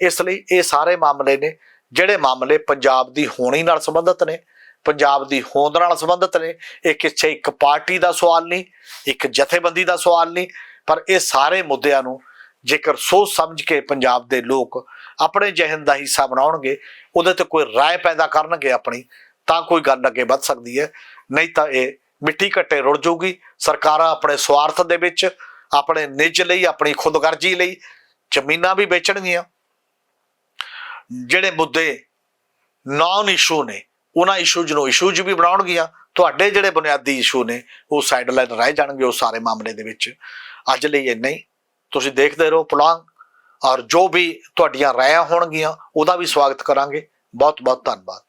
ਇਸ ਲਈ ਇਹ ਸਾਰੇ ਮਾਮਲੇ ਨੇ, ਜਿਹੜੇ ਮਾਮਲੇ ਪੰਜਾਬ ਦੀ ਹੋਣੀ ਨਾਲ ਸੰਬੰਧਿਤ ਨੇ, ਪੰਜਾਬ ਦੀ ਹੋਂਦ ਨਾਲ ਸੰਬੰਧਿਤ ਨੇ, ਇਹ ਕਿਸੇ ਇੱਕ ਪਾਰਟੀ ਦਾ ਸਵਾਲ ਨਹੀਂ, ਇੱਕ ਜਥੇਬੰਦੀ ਦਾ ਸਵਾਲ ਨਹੀਂ, ਪਰ ਇਹ ਸਾਰੇ ਮੁੱਦਿਆਂ ਨੂੰ ਜੇਕਰ ਸੋਚ ਸਮਝ ਕੇ ਪੰਜਾਬ ਦੇ ਲੋਕ ਆਪਣੇ ਜਹਨ ਦਾ ਹਿੱਸਾ ਬਣਾਉਣਗੇ, ਉਹਦੇ ਤੇ ਕੋਈ ਰਾਏ ਪੈਦਾ ਕਰਨਗੇ ਆਪਣੀ, ਤਾਂ ਕੋਈ ਗੱਲ ਅੱਗੇ ਵੱਧ ਸਕਦੀ ਹੈ। ਨਹੀਂ ਤਾਂ ਇਹ ਮਿੱਟੀ ਘੱਟੇ ਰੁੜ ਜਾਊਗੀ। ਸਰਕਾਰਾਂ ਆਪਣੇ ਸਵਾਰਥ ਦੇ ਵਿੱਚ, ਆਪਣੇ ਨਿੱਜ ਲਈ, ਆਪਣੀ ਖੁਦਗਰਜੀ ਲਈ ਜ਼ਮੀਨਾਂ ਵੀ ਵੇਚਣਗੀਆਂ। ਜਿਹੜੇ ਮੁੱਦੇ ਨਾਨ ਇਸ਼ੂ ਨੇ, ਉਹਨਾਂ ਇਸ਼ੂਜ਼ ਨੂੰ ਇਸ਼ੂਜ਼ ਵੀ ਬਣਾਉਣਗੀਆਂ। ਤੁਹਾਡੇ ਜਿਹੜੇ ਬੁਨਿਆਦੀ ਇਸ਼ੂ ਨੇ, ਉਹ ਸਾਈਡਲਾਈਨ ਰਹਿ ਜਾਣਗੇ ਉਹ ਸਾਰੇ ਮਾਮਲੇ ਦੇ ਵਿੱਚ। ਅੱਜ ਲਈ ਇੰਨਾ ਹੀ ਤੁਸੀਂ ਦੇਖਦੇ ਰਹੋ ਪੁਲਾਂਗ ਔਰ ਜੋ ਵੀ ਤੁਹਾਡੀਆਂ ਰਾਇਆਂ ਹੋਣਗੀਆਂ, ਉਹਦਾ ਵੀ ਸਵਾਗਤ ਕਰਾਂਗੇ। ਬਹੁਤ ਬਹੁਤ ਧੰਨਵਾਦ।